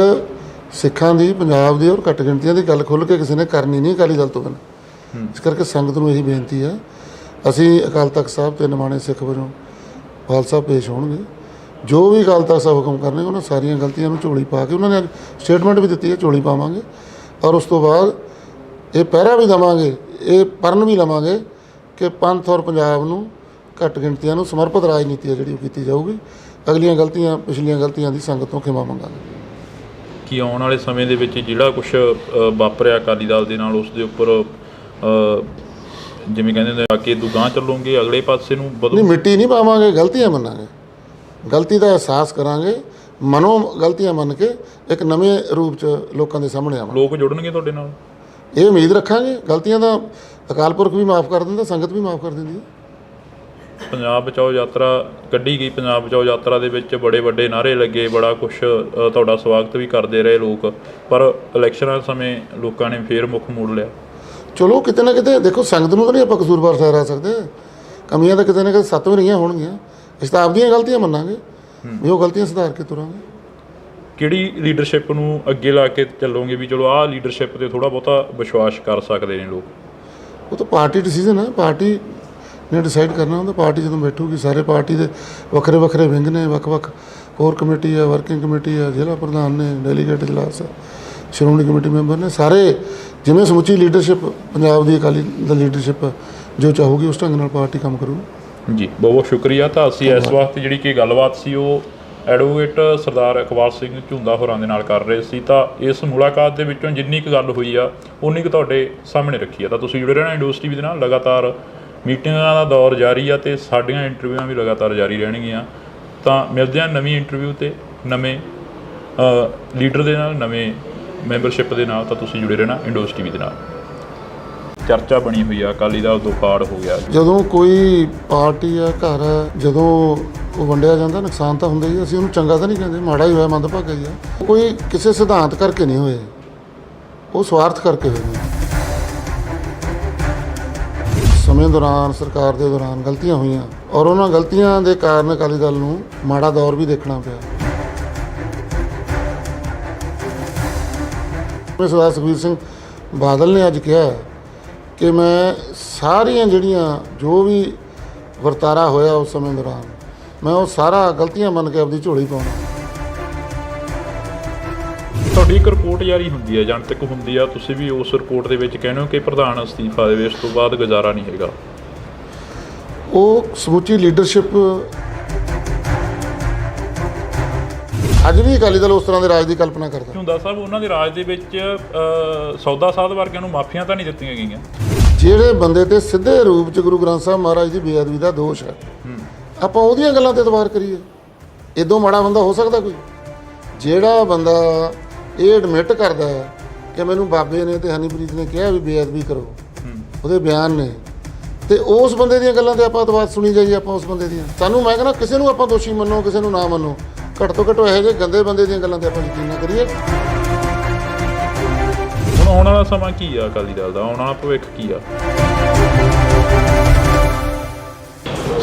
ਸਿੱਖਾਂ ਦੀ ਪੰਜਾਬ ਦੀ ਔਰ ਘੱਟ ਗਿਣਤੀਆਂ ਦੀ ਗੱਲ ਖੁੱਲ੍ਹ ਕੇ ਕਿਸੇ ਨੇ ਕਰਨੀ ਨਹੀਂ ਅਕਾਲੀ ਦਲ ਤੋਂ ਬਿਨਾਂ। ਇਸ ਕਰਕੇ ਸੰਗਤ ਨੂੰ ਇਹੀ ਬੇਨਤੀ ਹੈ ਅਸੀਂ ਅਕਾਲ ਤਖਤ ਸਾਹਿਬ ਤੇ ਨਿਮਾਣੇ ਸਿੱਖ ਵਜੋਂ ਖਾਲਸਾ ਪੇਸ਼ ਹੋਣਗੇ। ਜੋ ਵੀ ਅਕਾਲ ਤਖਤ ਸਾਹਿਬ ਹੁਕਮ ਕਰਨਗੇ, ਉਹਨਾਂ ਸਾਰੀਆਂ ਗਲਤੀਆਂ ਨੂੰ ਝੋਲੀ ਪਾ ਕੇ ਉਹਨਾਂ ਨੇ ਸਟੇਟਮੈਂਟ ਵੀ ਦਿੱਤੀ ਹੈ, ਝੋਲੀ ਪਾਵਾਂਗੇ। ਔਰ ਉਸ ਤੋਂ ਬਾਅਦ ਇਹ ਪਹਿਰਾ ਵੀ ਦਵਾਂਗੇ, ਇਹ ਪਰਨ ਵੀ ਲਵਾਂਗੇ ਕਿ ਪੰਥ ਔਰ ਪੰਜਾਬ ਨੂੰ ਘੱਟ ਗਿਣਤੀਆਂ ਨੂੰ ਸਮਰਪਿਤ ਰਾਜਨੀਤੀ ਹੈ ਜਿਹੜੀ ਉਹ ਕੀਤੀ ਜਾਊਗੀ। ਅਗਲੀਆਂ ਗਲਤੀਆਂ, ਪਿਛਲੀਆਂ ਗਲਤੀਆਂ ਦੀ ਸੰਗਤ ਤੋਂ ਖਿਮਾ ਮੰਗਾਂਗੇ। ਕਿ ਆਉਣ ਵਾਲੇ ਸਮੇਂ ਦੇ ਵਿੱਚ ਜਿਹੜਾ ਕੁਝ ਵਾਪਰਿਆ ਅਕਾਲੀ ਦਲ ਦੇ ਨਾਲ, ਉਸ ਦੇ ਉੱਪਰ ਜਿਵੇਂ ਕਹਿੰਦੇ ਨੇ ਕਿ ਤੂੰ ਗਾਂ ਚੱਲੋਗੇ ਅਗਲੇ ਪਾਸੇ ਨੂੰ ਨਹੀਂ ਬਦਲ ਮਿੱਟੀ ਨਹੀਂ ਪਾਵਾਂਗੇ ਗਲਤੀਆਂ ਮੰਨਾਂਗੇ। ਗਲਤੀ ਦਾ ਅਹਿਸਾਸ ਕਰਾਂਗੇ ਮਨੋਂ ਗਲਤੀਆਂ ਮੰਨ ਕੇ ਇੱਕ ਨਵੇਂ ਰੂਪ 'ਚ ਲੋਕਾਂ ਦੇ ਸਾਹਮਣੇ ਆਵਾਂਗੇ। ਲੋਕ ਜੁੜਨਗੇ ਤੁਹਾਡੇ ਨਾਲ? ਇਹ ਉਮੀਦ ਰੱਖਾਂਗੇ ਗਲਤੀਆਂ ਦਾ ਅਕਾਲ ਪੁਰਖ ਵੀ ਮਾਫ ਕਰ ਦਿੰਦਾ ਸੰਗਤ ਵੀ ਮਾਫ ਕਰ ਦਿੰਦੀ ਹੈ। ਪੰਜਾਬ ਬਚਾਓ ਯਾਤਰਾ ਕੱਢੀ ਗਈ। ਪੰਜਾਬ ਬਚਾਓ ਯਾਤਰਾ ਦੇ ਵਿੱਚ ਬੜੇ ਵੱਡੇ ਨਾਰੇ ਲੱਗੇ ਬੜਾ ਕੁਝ ਤੁਹਾਡਾ ਸਵਾਗਤ ਵੀ ਕਰਦੇ ਰਹੇ ਲੋਕ। ਪਰ ਇਲੈਕਸ਼ਨਾਂ ਸਮੇਂ ਲੋਕਾਂ ਨੇ ਫੇਰ ਮੁੱਖ ਮੋੜ ਲਿਆ। ਚਲੋ ਕਿਤੇ ਨਾ ਕਿਤੇ ਦੇਖੋ ਸੰਗਤ ਨੂੰ ਤਾਂ ਨਹੀਂ ਆਪਾਂ ਕਸੂਰਵਾਰ ਠਹਿਰਾ ਸਕਦੇ। ਕਮੀਆਂ ਤਾਂ ਕਿਤੇ ਨਾ ਕਿਤੇ ਸੱਤ ਵੀ ਰਹੀਆਂ ਹੋਣਗੀਆਂ। ਅਸੀਂ ਤਾਂ ਆਪਦੀਆਂ ਗਲਤੀਆਂ ਮੰਨਾਂਗੇ। ਵੀ ਉਹ ਗਲਤੀਆਂ ਸੁਧਾਰ ਕੇ ਤੁਰਾਂਗੇ। ਕਿਹੜੀ ਲੀਡਰਸ਼ਿਪ ਨੂੰ ਅੱਗੇ ਲਾ ਕੇ ਚੱਲੋਗੇ ਵੀ ਚਲੋ ਆਹ ਲੀਡਰਸ਼ਿਪ ਤੇ ਥੋੜਾ ਬਹੁਤਾ ਵਿਸ਼ਵਾਸ ਕਰ ਸਕਦੇ ਨੇ ਲੋਕ? ਉਹ ਤਾਂ ਪਾਰਟੀ ਡਿਸੀਜਨ ਹੈ। ਪਾਰਟੀ ਨੇ ਡਿਸਾਈਡ ਕਰਨਾ ਹੁੰਦਾ। ਪਾਰਟੀ ਜਦੋਂ ਬੈਠੂਗੀ ਸਾਰੇ ਪਾਰਟੀ ਦੇ ਵੱਖਰੇ ਵੱਖਰੇ ਵਿੰਗ ਨੇ। ਵੱਖ-ਵੱਖ ਕੋਰ ਕਮੇਟੀ ਹੈ ਵਰਕਿੰਗ ਕਮੇਟੀ ਹੈ ਜ਼ਿਲ੍ਹਾ ਪ੍ਰਧਾਨ ਨੇ ਡੈਲੀਗੇਟ ਇਜਲਾਸ ਹੈ। ਸ਼੍ਰੋਮਣੀ ਕਮੇਟੀ ਮੈਂਬਰ ਨੇ ਸਾਰੇ ਜਿਵੇਂ ਸਮੁੱਚੀ ਲੀਡਰਸ਼ਿਪ ਪੰਜਾਬ ਦੀ ਅਕਾਲੀ ਦਲ ਲੀਡਰਸ਼ਿਪ ਜੋ ਚਾਹੂਗੀ ਉਸ ਢੰਗ ਨਾਲ ਪਾਰਟੀ ਕੰਮ ਕਰੂਗੀ ਜੀ ਬਹੁਤ ਬਹੁਤ ਸ਼ੁਕਰੀਆ। ਤਾਂ ਅਸੀਂ ਇਸ ਵਾਸਤੇ ਜਿਹੜੀ ਕਿ ਗੱਲਬਾਤ ਸੀ ਉਹ ਐਡਵੋਕੇਟ ਸਰਦਾਰ ਇਕਬਾਲ ਸਿੰਘ ਝੁੰਦਾ ਹੋਰਾਂ ਦੇ ਨਾਲ ਕਰ ਰਹੇ ਸੀ। ਤਾਂ ਇਸ ਮੁਲਾਕਾਤ ਦੇ ਵਿੱਚੋਂ ਜਿੰਨੀ ਕੁ ਗੱਲ ਹੋਈ ਆ ਉਨੀ ਕੁ ਤੁਹਾਡੇ ਸਾਹਮਣੇ ਰੱਖੀ ਆ। ਤਾਂ ਤੁਸੀਂ ਜੁੜੇ ਰਹਿਣਾ ਇੰਡੋਸ ਟੀਵੀ ਦੇ ਨਾਲ। ਲਗਾਤਾਰ ਮੀਟਿੰਗਾਂ ਦਾ ਦੌਰ ਜਾਰੀ ਆ ਤੇ ਸਾਡੀਆਂ ਇੰਟਰਵਿਊਆਂ ਵੀ ਲਗਾਤਾਰ ਜਾਰੀ ਰਹਿਣਗੀਆਂ। ਤਾਂ ਮਿਲਦੇ ਹਾਂ ਨਵੀਂ ਇੰਟਰਵਿਊ ਤੇ ਨਵੇਂ ਲੀਡਰ ਦੇ ਨਾਲ ਨਵੇਂ ਮੈਂਬਰਸ਼ਿਪ ਦੇ ਨਾਲ ਤਾਂ ਤੁਸੀਂ ਜੁੜੇ ਰਹਿਣਾ ਇੰਡੋਸ ਟੀਵੀ ਦੇ ਨਾਲ। ਚਰਚਾ ਬਣੀ ਹੋਈ ਆ, ਅਕਾਲੀ ਦਲ ਦੋ ਪਾੜ ਹੋ ਗਿਆ। ਜਦੋਂ ਕੋਈ ਪਾਰਟੀ ਆ, ਘਰ ਆ, ਜਦੋਂ ਉਹ ਵੰਡਿਆ ਜਾਂਦਾ, ਨੁਕਸਾਨ ਤਾਂ ਹੁੰਦਾ ਹੀ ਆ। ਅਸੀਂ ਉਹਨੂੰ ਚੰਗਾ ਤਾਂ ਨਹੀਂ ਕਹਿੰਦੇ, ਮਾੜਾ ਹੀ ਹੋਇਆ, ਮੰਦਭਾਗਾ ਹੀ ਆ। ਕੋਈ ਕਿਸੇ ਸਿਧਾਂਤ ਕਰਕੇ ਨਹੀਂ ਹੋਏ। ਉਹ ਸਵਾਰਥ ਕਰਕੇ ਹੋਏ ਨੇ। ਸਮੇਂ ਦੌਰਾਨ, ਸਰਕਾਰ ਦੇ ਦੌਰਾਨ ਗਲਤੀਆਂ ਹੋਈਆਂ। ਔਰ ਉਹਨਾਂ ਗਲਤੀਆਂ ਦੇ ਕਾਰਨ ਅਕਾਲੀ ਦਲ ਨੂੰ ਮਾੜਾ ਦੌਰ ਵੀ ਦੇਖਣਾ ਪਿਆ। ਮੈਂ ਸਰਦਾਰ ਸੁਖਬੀਰ ਸਿੰਘ ਬਾਦਲ ਨੇ ਅੱਜ ਕਿਹਾ ਕਿ ਮੈਂ ਸਾਰੀਆਂ ਜਿਹੜੀਆਂ ਜੋ ਵੀ ਵਰਤਾਰਾ ਹੋਇਆ ਉਸ ਸਮੇਂ ਦੌਰਾਨ ਮੈਂ ਉਹ ਸਾਰਾ ਗਲਤੀਆਂ ਮੰਨ ਕੇ ਆਪਦੀ ਝੋਲੀ ਪਾਉਣਾ। ਤੁਹਾਡੀ ਇੱਕ ਰਿਪੋਰਟ ਜਾਰੀ ਹੁੰਦੀ ਹੈ ਜਨਤਕ ਹੁੰਦੀ ਆ। ਤੁਸੀਂ ਵੀ ਉਸ ਰਿਪੋਰਟ ਦੇ ਵਿੱਚ ਕਹਿੰਦੇ ਹੋ ਕਿ ਪ੍ਰਧਾਨ ਅਸਤੀਫਾ ਦੇਵੇ ਇਸ ਤੋਂ ਬਾਅਦ ਗੁਜ਼ਾਰਾ ਨਹੀਂ ਹੈਗਾ। ਉਹ ਸਮੁੱਚੀ ਲੀਡਰਸ਼ਿਪ ਅੱਜ ਵੀ ਅਕਾਲੀ ਦਲ ਉਸ ਤਰ੍ਹਾਂ ਦੇ ਰਾਜ ਦੀ ਕਲਪਨਾ ਕਰਦਾ। ਝੁੰਦਾ ਸਾਹਿਬ ਉਹਨਾਂ ਦੇ ਰਾਜ ਦੇ ਵਿੱਚ ਅ, ਸੌਦਾ ਸਾਧ ਵਰਗਿਆਂ ਨੂੰ ਮਾਫੀਆਂ ਤਾਂ ਨਹੀਂ ਦਿੱਤੀਆਂ ਗਈਆਂ? ਜਿਹੜੇ ਬੰਦੇ ਤੇ ਸਿੱਧੇ ਰੂਪ ਚ ਗੁਰੂ ਗ੍ਰੰਥ ਸਾਹਿਬ ਮਹਾਰਾਜ ਦੀ ਬੇਅਦਬੀ ਦਾ ਦੋਸ਼ ਹੈ ਆਪਾਂ ਉਹਦੀਆਂ ਗੱਲਾਂ ਤੇ ਇਤਬਾਰ ਕਰੀਏ। ਇਦੋਂ ਮਾੜਾ ਬੰਦਾ ਹੋ ਸਕਦਾ ਕੋਈ? ਜਿਹੜਾ ਬੰਦਾ ਇਹ ਐਡਮਿਟ ਕਰਦਾ ਹੈ ਕਿ ਮੈਨੂੰ ਬਾਬੇ ਨੇ ਤੇ ਹਨੀਪ੍ਰੀਤ ਨੇ ਕਿਹਾ ਵੀ ਬੇਅਦਬੀ ਕਰੋ ਉਹਦੇ ਬਿਆਨ ਨੇ ਤੇ ਉਸ ਬੰਦੇ ਦੀਆਂ ਗੱਲਾਂ ਤੇ ਆਪਾਂ ਇਤਬਾਰ ਸੁਣੀ ਜਾਈਏ ਆਪਾਂ ਉਸ ਬੰਦੇ ਦੀਆਂ। ਸਾਨੂੰ ਮੈਂ ਕਹਿੰਦਾ ਕਿਸੇ ਨੂੰ ਆਪਾਂ ਦੋਸ਼ੀ ਮੰਨੋ ਕਿਸੇ ਨੂੰ ਨਾ ਮੰਨੋ। ਘੱਟ ਤੋਂ ਘੱਟ ਇਹੋ ਜਿਹੇ ਗੰਦੇ ਬੰਦੇ ਦੀਆਂ ਗੱਲਾਂ ਤੇ ਆਪਾਂ ਯਕੀਨ ਨਾ ਕਰੀਏ। ਹੁਣ ਆਉਣ ਵਾਲਾ ਸਮਾਂ ਕੀ ਆ ਅਕਾਲੀ ਦਲ ਦਾ? ਆਉਣ ਵਾਲਾ ਭਵਿੱਖ ਕੀ ਆ?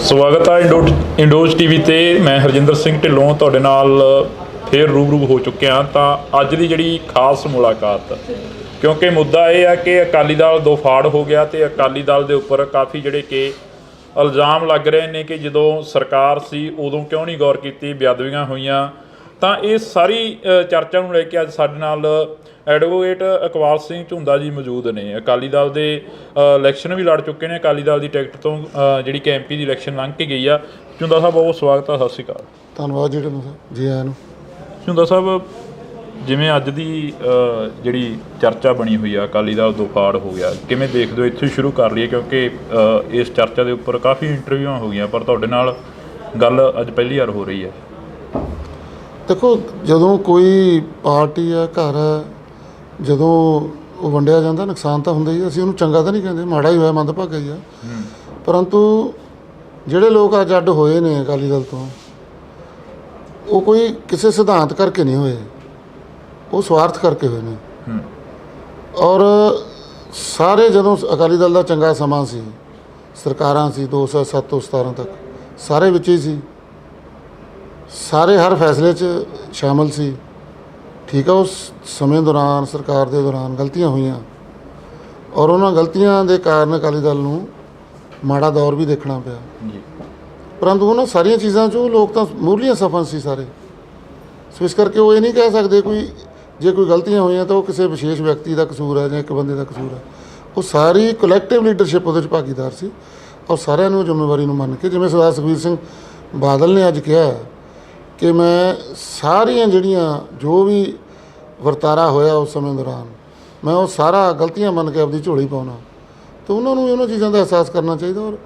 ਸਵਾਗਤ ਆ ਇੰਡੋ ਇੰਡੋਜ ਟੀਵੀ ਤੇ। ਮੈਂ ਹਰਜਿੰਦਰ ਸਿੰਘ ਢਿੱਲੋਂ ਤੁਹਾਡੇ ਨਾਲ ਫੇਰ ਰੂਬਰੂ ਹੋ ਚੁੱਕਿਆ ਤਾਂ ਅੱਜ ਦੀ ਜਿਹੜੀ ਖਾਸ ਮੁਲਾਕਾਤ, ਕਿਉਂਕਿ ਮੁੱਦਾ ਇਹ ਆ ਕਿ ਅਕਾਲੀ ਦਲ ਦੋ ਫਾੜ ਹੋ ਗਿਆ ਤੇ ਅਕਾਲੀ ਦਲ ਦੇ ਉੱਪਰ ਕਾਫੀ ਜਿਹੜੇ ਕਿ ਇਲਜ਼ਾਮ ਲੱਗ ਰਹੇ ਨੇ ਕਿ ਜਦੋਂ ਸਰਕਾਰ ਸੀ ਉਦੋਂ ਕਿਉਂ ਨਹੀਂ ਗੌਰ ਕੀਤੀ ਬੇਅਦਬੀਆਂ ਹੋਈਆਂ। ਤਾਂ ਇਹ ਸਾਰੀ ਚਰਚਾ ਨੂੰ ਲੈ ਕੇ ਅੱਜ ਸਾਡੇ ਨਾਲ ਐਡਵੋਕੇਟ ਇਕਬਾਲ ਸਿੰਘ ਝੁੰਦਾ ਜੀ ਮੌਜੂਦ ਨੇ। ਅਕਾਲੀ ਦਲ ਦੇ ਇਲੈਕਸ਼ਨ ਵੀ ਲੜ ਚੁੱਕੇ ਨੇ। ਅਕਾਲੀ ਦਲ ਦੀ ਟਿਕਟ ਤੋਂ ਜਿਹੜੀ ਕਿ ਐਮਪੀ ਦੀ ਇਲੈਕਸ਼ਨ ਲੰਘ ਕੇ ਗਈ ਆ। ਝੁੰਦਾ ਸਾਹਿਬ ਬਹੁਤ ਸਵਾਗਤ ਆ ਸਤਿ ਸ਼੍ਰੀ ਅਕਾਲ। ਧੰਨਵਾਦ ਜੀ ਤੁਹਾਨੂੰ ਜੀ ਆਇਆਂ ਨੂੰ। ਝੁੰਦਾ ਸਾਹਿਬ ਜਿਵੇਂ ਅੱਜ ਦੀ ਜਿਹੜੀ ਚਰਚਾ ਬਣੀ ਹੋਈ ਆ ਅਕਾਲੀ ਦਲ ਦੋ ਫਾੜ ਹੋ ਗਿਆ ਕਿਵੇਂ ਦੇਖਦੇ ਹੋ ਇੱਥੇ ਸ਼ੁਰੂ ਕਰ ਲਈਏ? ਕਿਉਂਕਿ ਇਸ ਚਰਚਾ ਦੇ ਉੱਪਰ ਕਾਫੀ ਇੰਟਰਵਿਊਆਂ ਹੋ ਗਈਆਂ ਪਰ ਤੁਹਾਡੇ ਨਾਲ ਗੱਲ ਅੱਜ ਪਹਿਲੀ ਵਾਰ ਹੋ ਰਹੀ ਹੈ। ਦੇਖੋ ਜਦੋਂ ਕੋਈ ਪਾਰਟੀ ਹੈ ਘਰ ਹੈ ਜਦੋਂ ਉਹ ਵੰਡਿਆ ਜਾਂਦਾ ਨੁਕਸਾਨ ਤਾਂ ਹੁੰਦਾ ਹੀ ਆ। ਅਸੀਂ ਉਹਨੂੰ ਚੰਗਾ ਤਾਂ ਨਹੀਂ ਕਹਿੰਦੇ ਮਾੜਾ ਹੀ ਹੋਇਆ ਮੰਦਭਾਗਾ ਹੀ ਆ। ਪਰੰਤੂ ਜਿਹੜੇ ਲੋਕ ਅੱਜ ਅੱਡ ਹੋਏ ਨੇ ਅਕਾਲੀ ਦਲ ਤੋਂ ਉਹ ਕੋਈ ਕਿਸੇ ਸਿਧਾਂਤ ਕਰਕੇ ਨਹੀਂ ਹੋਏ। ਉਹ ਸਵਾਰਥ ਕਰਕੇ ਹੋਏ ਨੇ। ਔਰ ਸਾਰੇ ਜਦੋਂ ਅਕਾਲੀ ਦਲ ਦਾ ਚੰਗਾ ਸਮਾਂ ਸੀ ਸਰਕਾਰਾਂ ਸੀ 2007 ਤੋਂ 17 ਤੱਕ ਸਾਰੇ ਵਿੱਚ ਹੀ ਸੀ। ਸਾਰੇ ਹਰ ਫੈਸਲੇ 'ਚ ਸ਼ਾਮਲ ਸੀ। ਠੀਕ ਆ ਉਸ ਸਮੇਂ ਦੌਰਾਨ ਸਰਕਾਰ ਦੇ ਦੌਰਾਨ ਗਲਤੀਆਂ ਹੋਈਆਂ। ਔਰ ਉਹਨਾਂ ਗਲਤੀਆਂ ਦੇ ਕਾਰਨ ਅਕਾਲੀ ਦਲ ਨੂੰ ਮਾੜਾ ਦੌਰ ਵੀ ਦੇਖਣਾ ਪਿਆ। ਜੀ। ਪਰੰਤੂ ਉਹਨਾਂ ਸਾਰੀਆਂ ਚੀਜ਼ਾਂ 'ਚੋਂ ਲੋਕ ਤਾਂ ਮੂਹਰਲੀਆਂ ਸਫਲ ਸੀ ਸਾਰੇ। ਸੋ ਇਸ ਕਰਕੇ ਉਹ ਇਹ ਨਹੀਂ ਕਹਿ ਸਕਦੇ ਕੋਈ ਜੇ ਕੋਈ ਗਲਤੀਆਂ ਹੋਈਆਂ ਤਾਂ ਉਹ ਕਿਸੇ ਵਿਸ਼ੇਸ਼ ਵਿਅਕਤੀ ਦਾ ਕਸੂਰ ਹੈ ਜਾਂ ਇੱਕ ਬੰਦੇ ਦਾ ਕਸੂਰ ਹੈ। ਉਹ ਸਾਰੀ ਕਲੈਕਟਿਵ ਲੀਡਰਸ਼ਿਪ ਉਹਦੇ 'ਚ ਭਾਗੀਦਾਰ ਸੀ। ਔਰ ਸਾਰਿਆਂ ਨੂੰ ਜ਼ਿੰਮੇਵਾਰੀ ਨੂੰ ਮੰਨ ਕੇ ਜਿਵੇਂ ਸਰਦਾਰ ਸੁਖਬੀਰ ਸਿੰਘ ਬਾਦਲ ਨੇ ਅੱਜ ਕਿਹਾ ਕਿ ਮੈਂ ਸਾਰੀਆਂ ਜਿਹੜੀਆਂ ਜੋ ਵੀ ਵਰਤਾਰਾ ਹੋਇਆ ਉਸ ਸਮੇਂ ਦੌਰਾਨ, ਮੈਂ ਉਹ ਸਾਰਾ ਗਲਤੀਆਂ ਮੰਨ ਕੇ ਆਪਦੀ ਝੋਲੀ ਪਾਉਣਾ। ਤਾਂ ਉਹਨਾਂ ਨੂੰ ਉਹਨਾਂ ਚੀਜ਼ਾਂ ਦਾ ਅਹਿਸਾਸ ਕਰਨਾ ਚਾਹੀਦਾ ਔਰ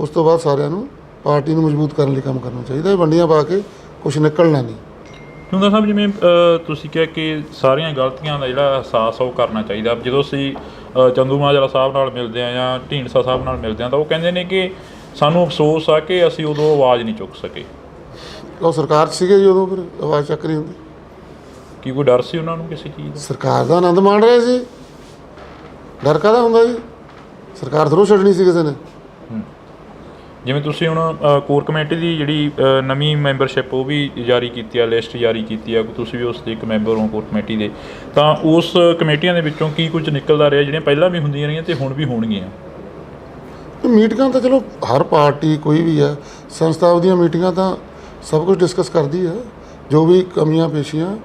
ਉਸ ਤੋਂ ਬਾਅਦ ਸਾਰਿਆਂ ਨੂੰ ਪਾਰਟੀ ਨੂੰ ਮਜ਼ਬੂਤ ਕਰਨ ਲਈ ਕੰਮ ਕਰਨਾ ਚਾਹੀਦਾ। ਇਹ ਵੰਡੀਆਂ ਪਾ ਕੇ ਕੁਝ ਨਿਕਲਣਾ ਨਹੀਂ। ਝੁੰਦਾ ਸਾਹਿਬ ਜਿਵੇਂ ਤੁਸੀਂ ਕਿਹਾ ਕਿ ਸਾਰੀਆਂ ਗਲਤੀਆਂ ਦਾ ਜਿਹੜਾ ਅਹਿਸਾਸ ਉਹ ਕਰਨਾ ਚਾਹੀਦਾ। ਜਦੋਂ ਅਸੀਂ ਚੰਦੂ ਮਾਜਰਾ ਸਾਹਿਬ ਨਾਲ ਮਿਲਦੇ ਆ ਜਾਂ ਢੀਂਡਸਾ ਸਾਹਿਬ ਨਾਲ ਮਿਲਦੇ ਆ ਤਾਂ ਉਹ ਕਹਿੰਦੇ ਨੇ ਕਿ ਸਾਨੂੰ ਅਫਸੋਸ ਆ ਕਿ ਅਸੀਂ ਉਦੋਂ ਆਵਾਜ਼ ਨਹੀਂ ਚੁੱਕ ਸਕੇ। ਉਹ ਸਰਕਾਰ ਸੀਗੇ ਜੀ ਉਦੋਂ ਫਿਰ ਆਵਾਜ਼ ਚੱਕ ਰਹੀ ਹੁੰਦੀ। ਕੀ ਕੋਈ ਡਰ ਸੀ ਉਹਨਾਂ ਨੂੰ ਕਿਸੇ ਚੀਜ਼ ਦਾ? ਸਰਕਾਰ ਦਾ ਆਨੰਦ ਮਾਣ ਰਹੇ ਸੀ। ਡਰ ਕਾਹਦਾ ਹੁੰਦਾ ਜੀ? ਸਰਕਾਰ ਥਰੋ ਛੱਡਣੀ ਸੀ ਕਿਸੇ ਨੇ। ਜਿਵੇਂ ਤੁਸੀਂ ਹੁਣ ਕੋਰ ਕਮੇਟੀ ਦੀ ਜਿਹੜੀ ਨਵੀਂ ਮੈਂਬਰਸ਼ਿਪ ਉਹ ਵੀ ਜਾਰੀ ਕੀਤੀ ਆ ਲਿਸਟ ਜਾਰੀ ਕੀਤੀ ਆ, ਤੁਸੀਂ ਵੀ ਉਸ ਦੇ ਇੱਕ ਮੈਂਬਰ ਹੋ ਕੋਰ ਕਮੇਟੀ ਦੇ। ਤਾਂ ਉਸ ਕਮੇਟੀਆਂ ਦੇ ਵਿੱਚੋਂ ਕੀ ਕੁਝ ਨਿਕਲਦਾ ਰਿਹਾ? ਜਿਹੜੀਆਂ ਪਹਿਲਾਂ ਵੀ ਹੁੰਦੀਆਂ ਰਹੀਆਂ ਤੇ ਹੁਣ ਵੀ ਹੋਣਗੀਆਂ। ਮੀਟਿੰਗਾਂ ਤਾਂ ਚਲੋ ਹਰ ਪਾਰਟੀ ਕੋਈ ਵੀ ਹੈ, ਸੰਸਥਾ ਉਹਦੀਆਂ ਮੀਟਿੰਗਾਂ ਤਾਂ ਸਭ ਕੁਝ ਡਿਸਕਸ ਕਰਦੀ ਹੈ, ਜੋ ਵੀ ਕਮੀਆਂ ਪੇਸ਼ੀਆਂ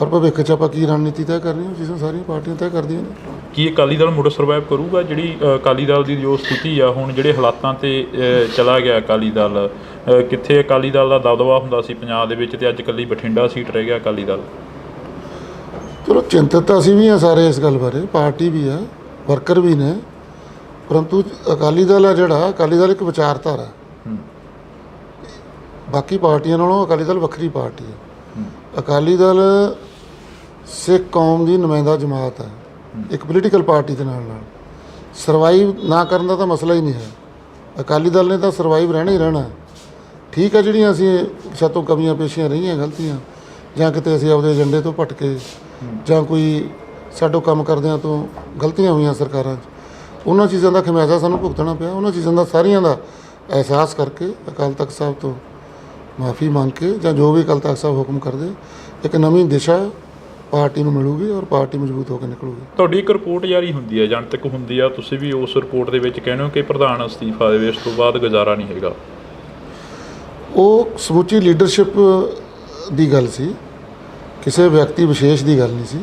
ਔਰ ਭਵਿੱਖ 'ਚ ਆਪਾਂ ਕੀ ਰਣਨੀਤੀ ਤੈਅ ਕਰਨੀ ਉਹ ਚੀਜ਼ਾਂ ਸਾਰੀਆਂ ਪਾਰਟੀਆਂ ਤੈਅ ਕਰਦੀਆਂ ਨੇ। ਕੀ ਅਕਾਲੀ ਦਲ ਮੁੜ ਸਰਵਾਈਵ ਕਰੂਗਾ? ਜਿਹੜੀ ਅ, ਅਕਾਲੀ ਦਲ ਦੀ ਜੋ ਸਥਿਤੀ ਆ ਹੁਣ ਜਿਹੜੇ ਹਾਲਾਤਾਂ ਤੇ ਅ, ਚਲਾ ਗਿਆ ਅਕਾਲੀ ਦਲ ਅ, ਕਿੱਥੇ ਅਕਾਲੀ ਦਲ ਦਾ ਦਬਦਬਾ ਹੁੰਦਾ ਸੀ ਪੰਜਾਬ ਦੇ ਵਿੱਚ ਤੇ ਅੱਜ ਇਕੱਲੀ ਬਠਿੰਡਾ ਸੀਟ ਰਹਿ ਗਿਆ ਅਕਾਲੀ ਦਲ? ਚਲੋ ਚਿੰਤਤ ਤਾਂ ਅਸੀਂ ਵੀ ਹਾਂ ਸਾਰੇ ਇਸ ਗੱਲ ਬਾਰੇ ਪਾਰਟੀ ਵੀ ਹੈ ਵਰਕਰ ਵੀ ਨੇ ਪਰੰਤੂ ਅਕਾਲੀ ਦਲ ਹੈ ਜਿਹੜਾ ਅਕਾਲੀ ਦਲ ਇੱਕ ਵਿਚਾਰਧਾਰਾ। ਹੈ। ਹੂੰ। ਬਾਕੀ ਪਾਰਟੀਆਂ ਨਾਲੋਂ ਅਕਾਲੀ ਦਲ ਵੱਖਰੀ ਪਾਰਟੀ ਹੈ ਅਕਾਲੀ ਦਲ ਸਿੱਖ ਕੌਮ ਦੀ ਨੁਮਾਇੰਦਾ ਜਮਾਤ ਹੈ। ਇੱਕ ਪੋਲੀਟੀਕਲ ਪਾਰਟੀ ਦੇ ਨਾਲ ਨਾਲ। ਸਰਵਾਈਵ ਨਾ ਕਰਨ ਦਾ ਤਾਂ ਮਸਲਾ ਹੀ ਨਹੀਂ ਹੈ। ਅਕਾਲੀ ਦਲ ਨੇ ਤਾਂ ਸਰਵਾਈਵ ਰਹਿਣਾ ਹੀ ਰਹਿਣਾ ਠੀਕ ਹੈ ਜਿਹੜੀਆਂ ਅਸੀਂ ਸਾਤੋਂ ਕਮੀਆਂ ਪੇਸ਼ੀਆਂ ਰਹੀਆਂ ਗਲਤੀਆਂ, ਜਾਂ ਕਿਤੇ ਅਸੀਂ ਆਪਦੇ ਏਜੰਡੇ ਤੋਂ ਭਟਕੇ, ਜਾਂ ਕੋਈ ਸਾਡੋ ਕੰਮ ਕਰਦਿਆਂ ਤੋਂ ਗਲਤੀਆਂ ਹੋਈਆਂ ਸਰਕਾਰਾਂ 'ਚ। ਉਹਨਾਂ ਚੀਜ਼ਾਂ ਦਾ ਖਮਿਆਜ਼ਾ ਸਾਨੂੰ ਭੁਗਤਣਾ ਪਿਆ। ਉਹਨਾਂ ਚੀਜ਼ਾਂ ਦਾ ਸਾਰੀਆਂ ਦਾ ਅਹਿਸਾਸ ਕਰਕੇ ਅਕਾਲ ਤਖਤ ਸਾਹਿਬ ਤੋਂ ਮਾਫੀ ਮੰਗ ਕੇ ਜਾਂ ਜੋ ਵੀ ਅਕਾਲ ਤਖਤ ਸਾਹਿਬ ਹੁਕਮ ਕਰਦੇ ਇੱਕ ਨਵੀਂ ਦਿਸ਼ਾ ਪਾਰਟੀ ਨੂੰ ਮਿਲੂਗੀ ਔਰ ਪਾਰਟੀ ਮਜ਼ਬੂਤ ਹੋ ਕੇ ਨਿਕਲੂਗੀ। ਤੁਹਾਡੀ ਇੱਕ ਰਿਪੋਰਟ ਜਾਰੀ ਹੁੰਦੀ ਹੈ ਜਨਤਕ ਹੁੰਦੀ ਆ ਤੁਸੀਂ ਵੀ ਉਸ ਰਿਪੋਰਟ ਦੇ ਵਿੱਚ ਕਹਿੰਦੇ ਹੋ ਕਿ ਪ੍ਰਧਾਨ ਅਸਤੀਫਾ ਦੇਵੇ ਇਸ ਤੋਂ ਬਾਅਦ ਗੁਜ਼ਾਰਾ ਨਹੀਂ ਹੈਗਾ। ਉਹ ਸਮੁੱਚੀ ਲੀਡਰਸ਼ਿਪ ਦੀ ਗੱਲ ਸੀ ਕਿਸੇ ਵਿਅਕਤੀ ਵਿਸ਼ੇਸ਼ ਦੀ ਗੱਲ ਨਹੀਂ ਸੀ।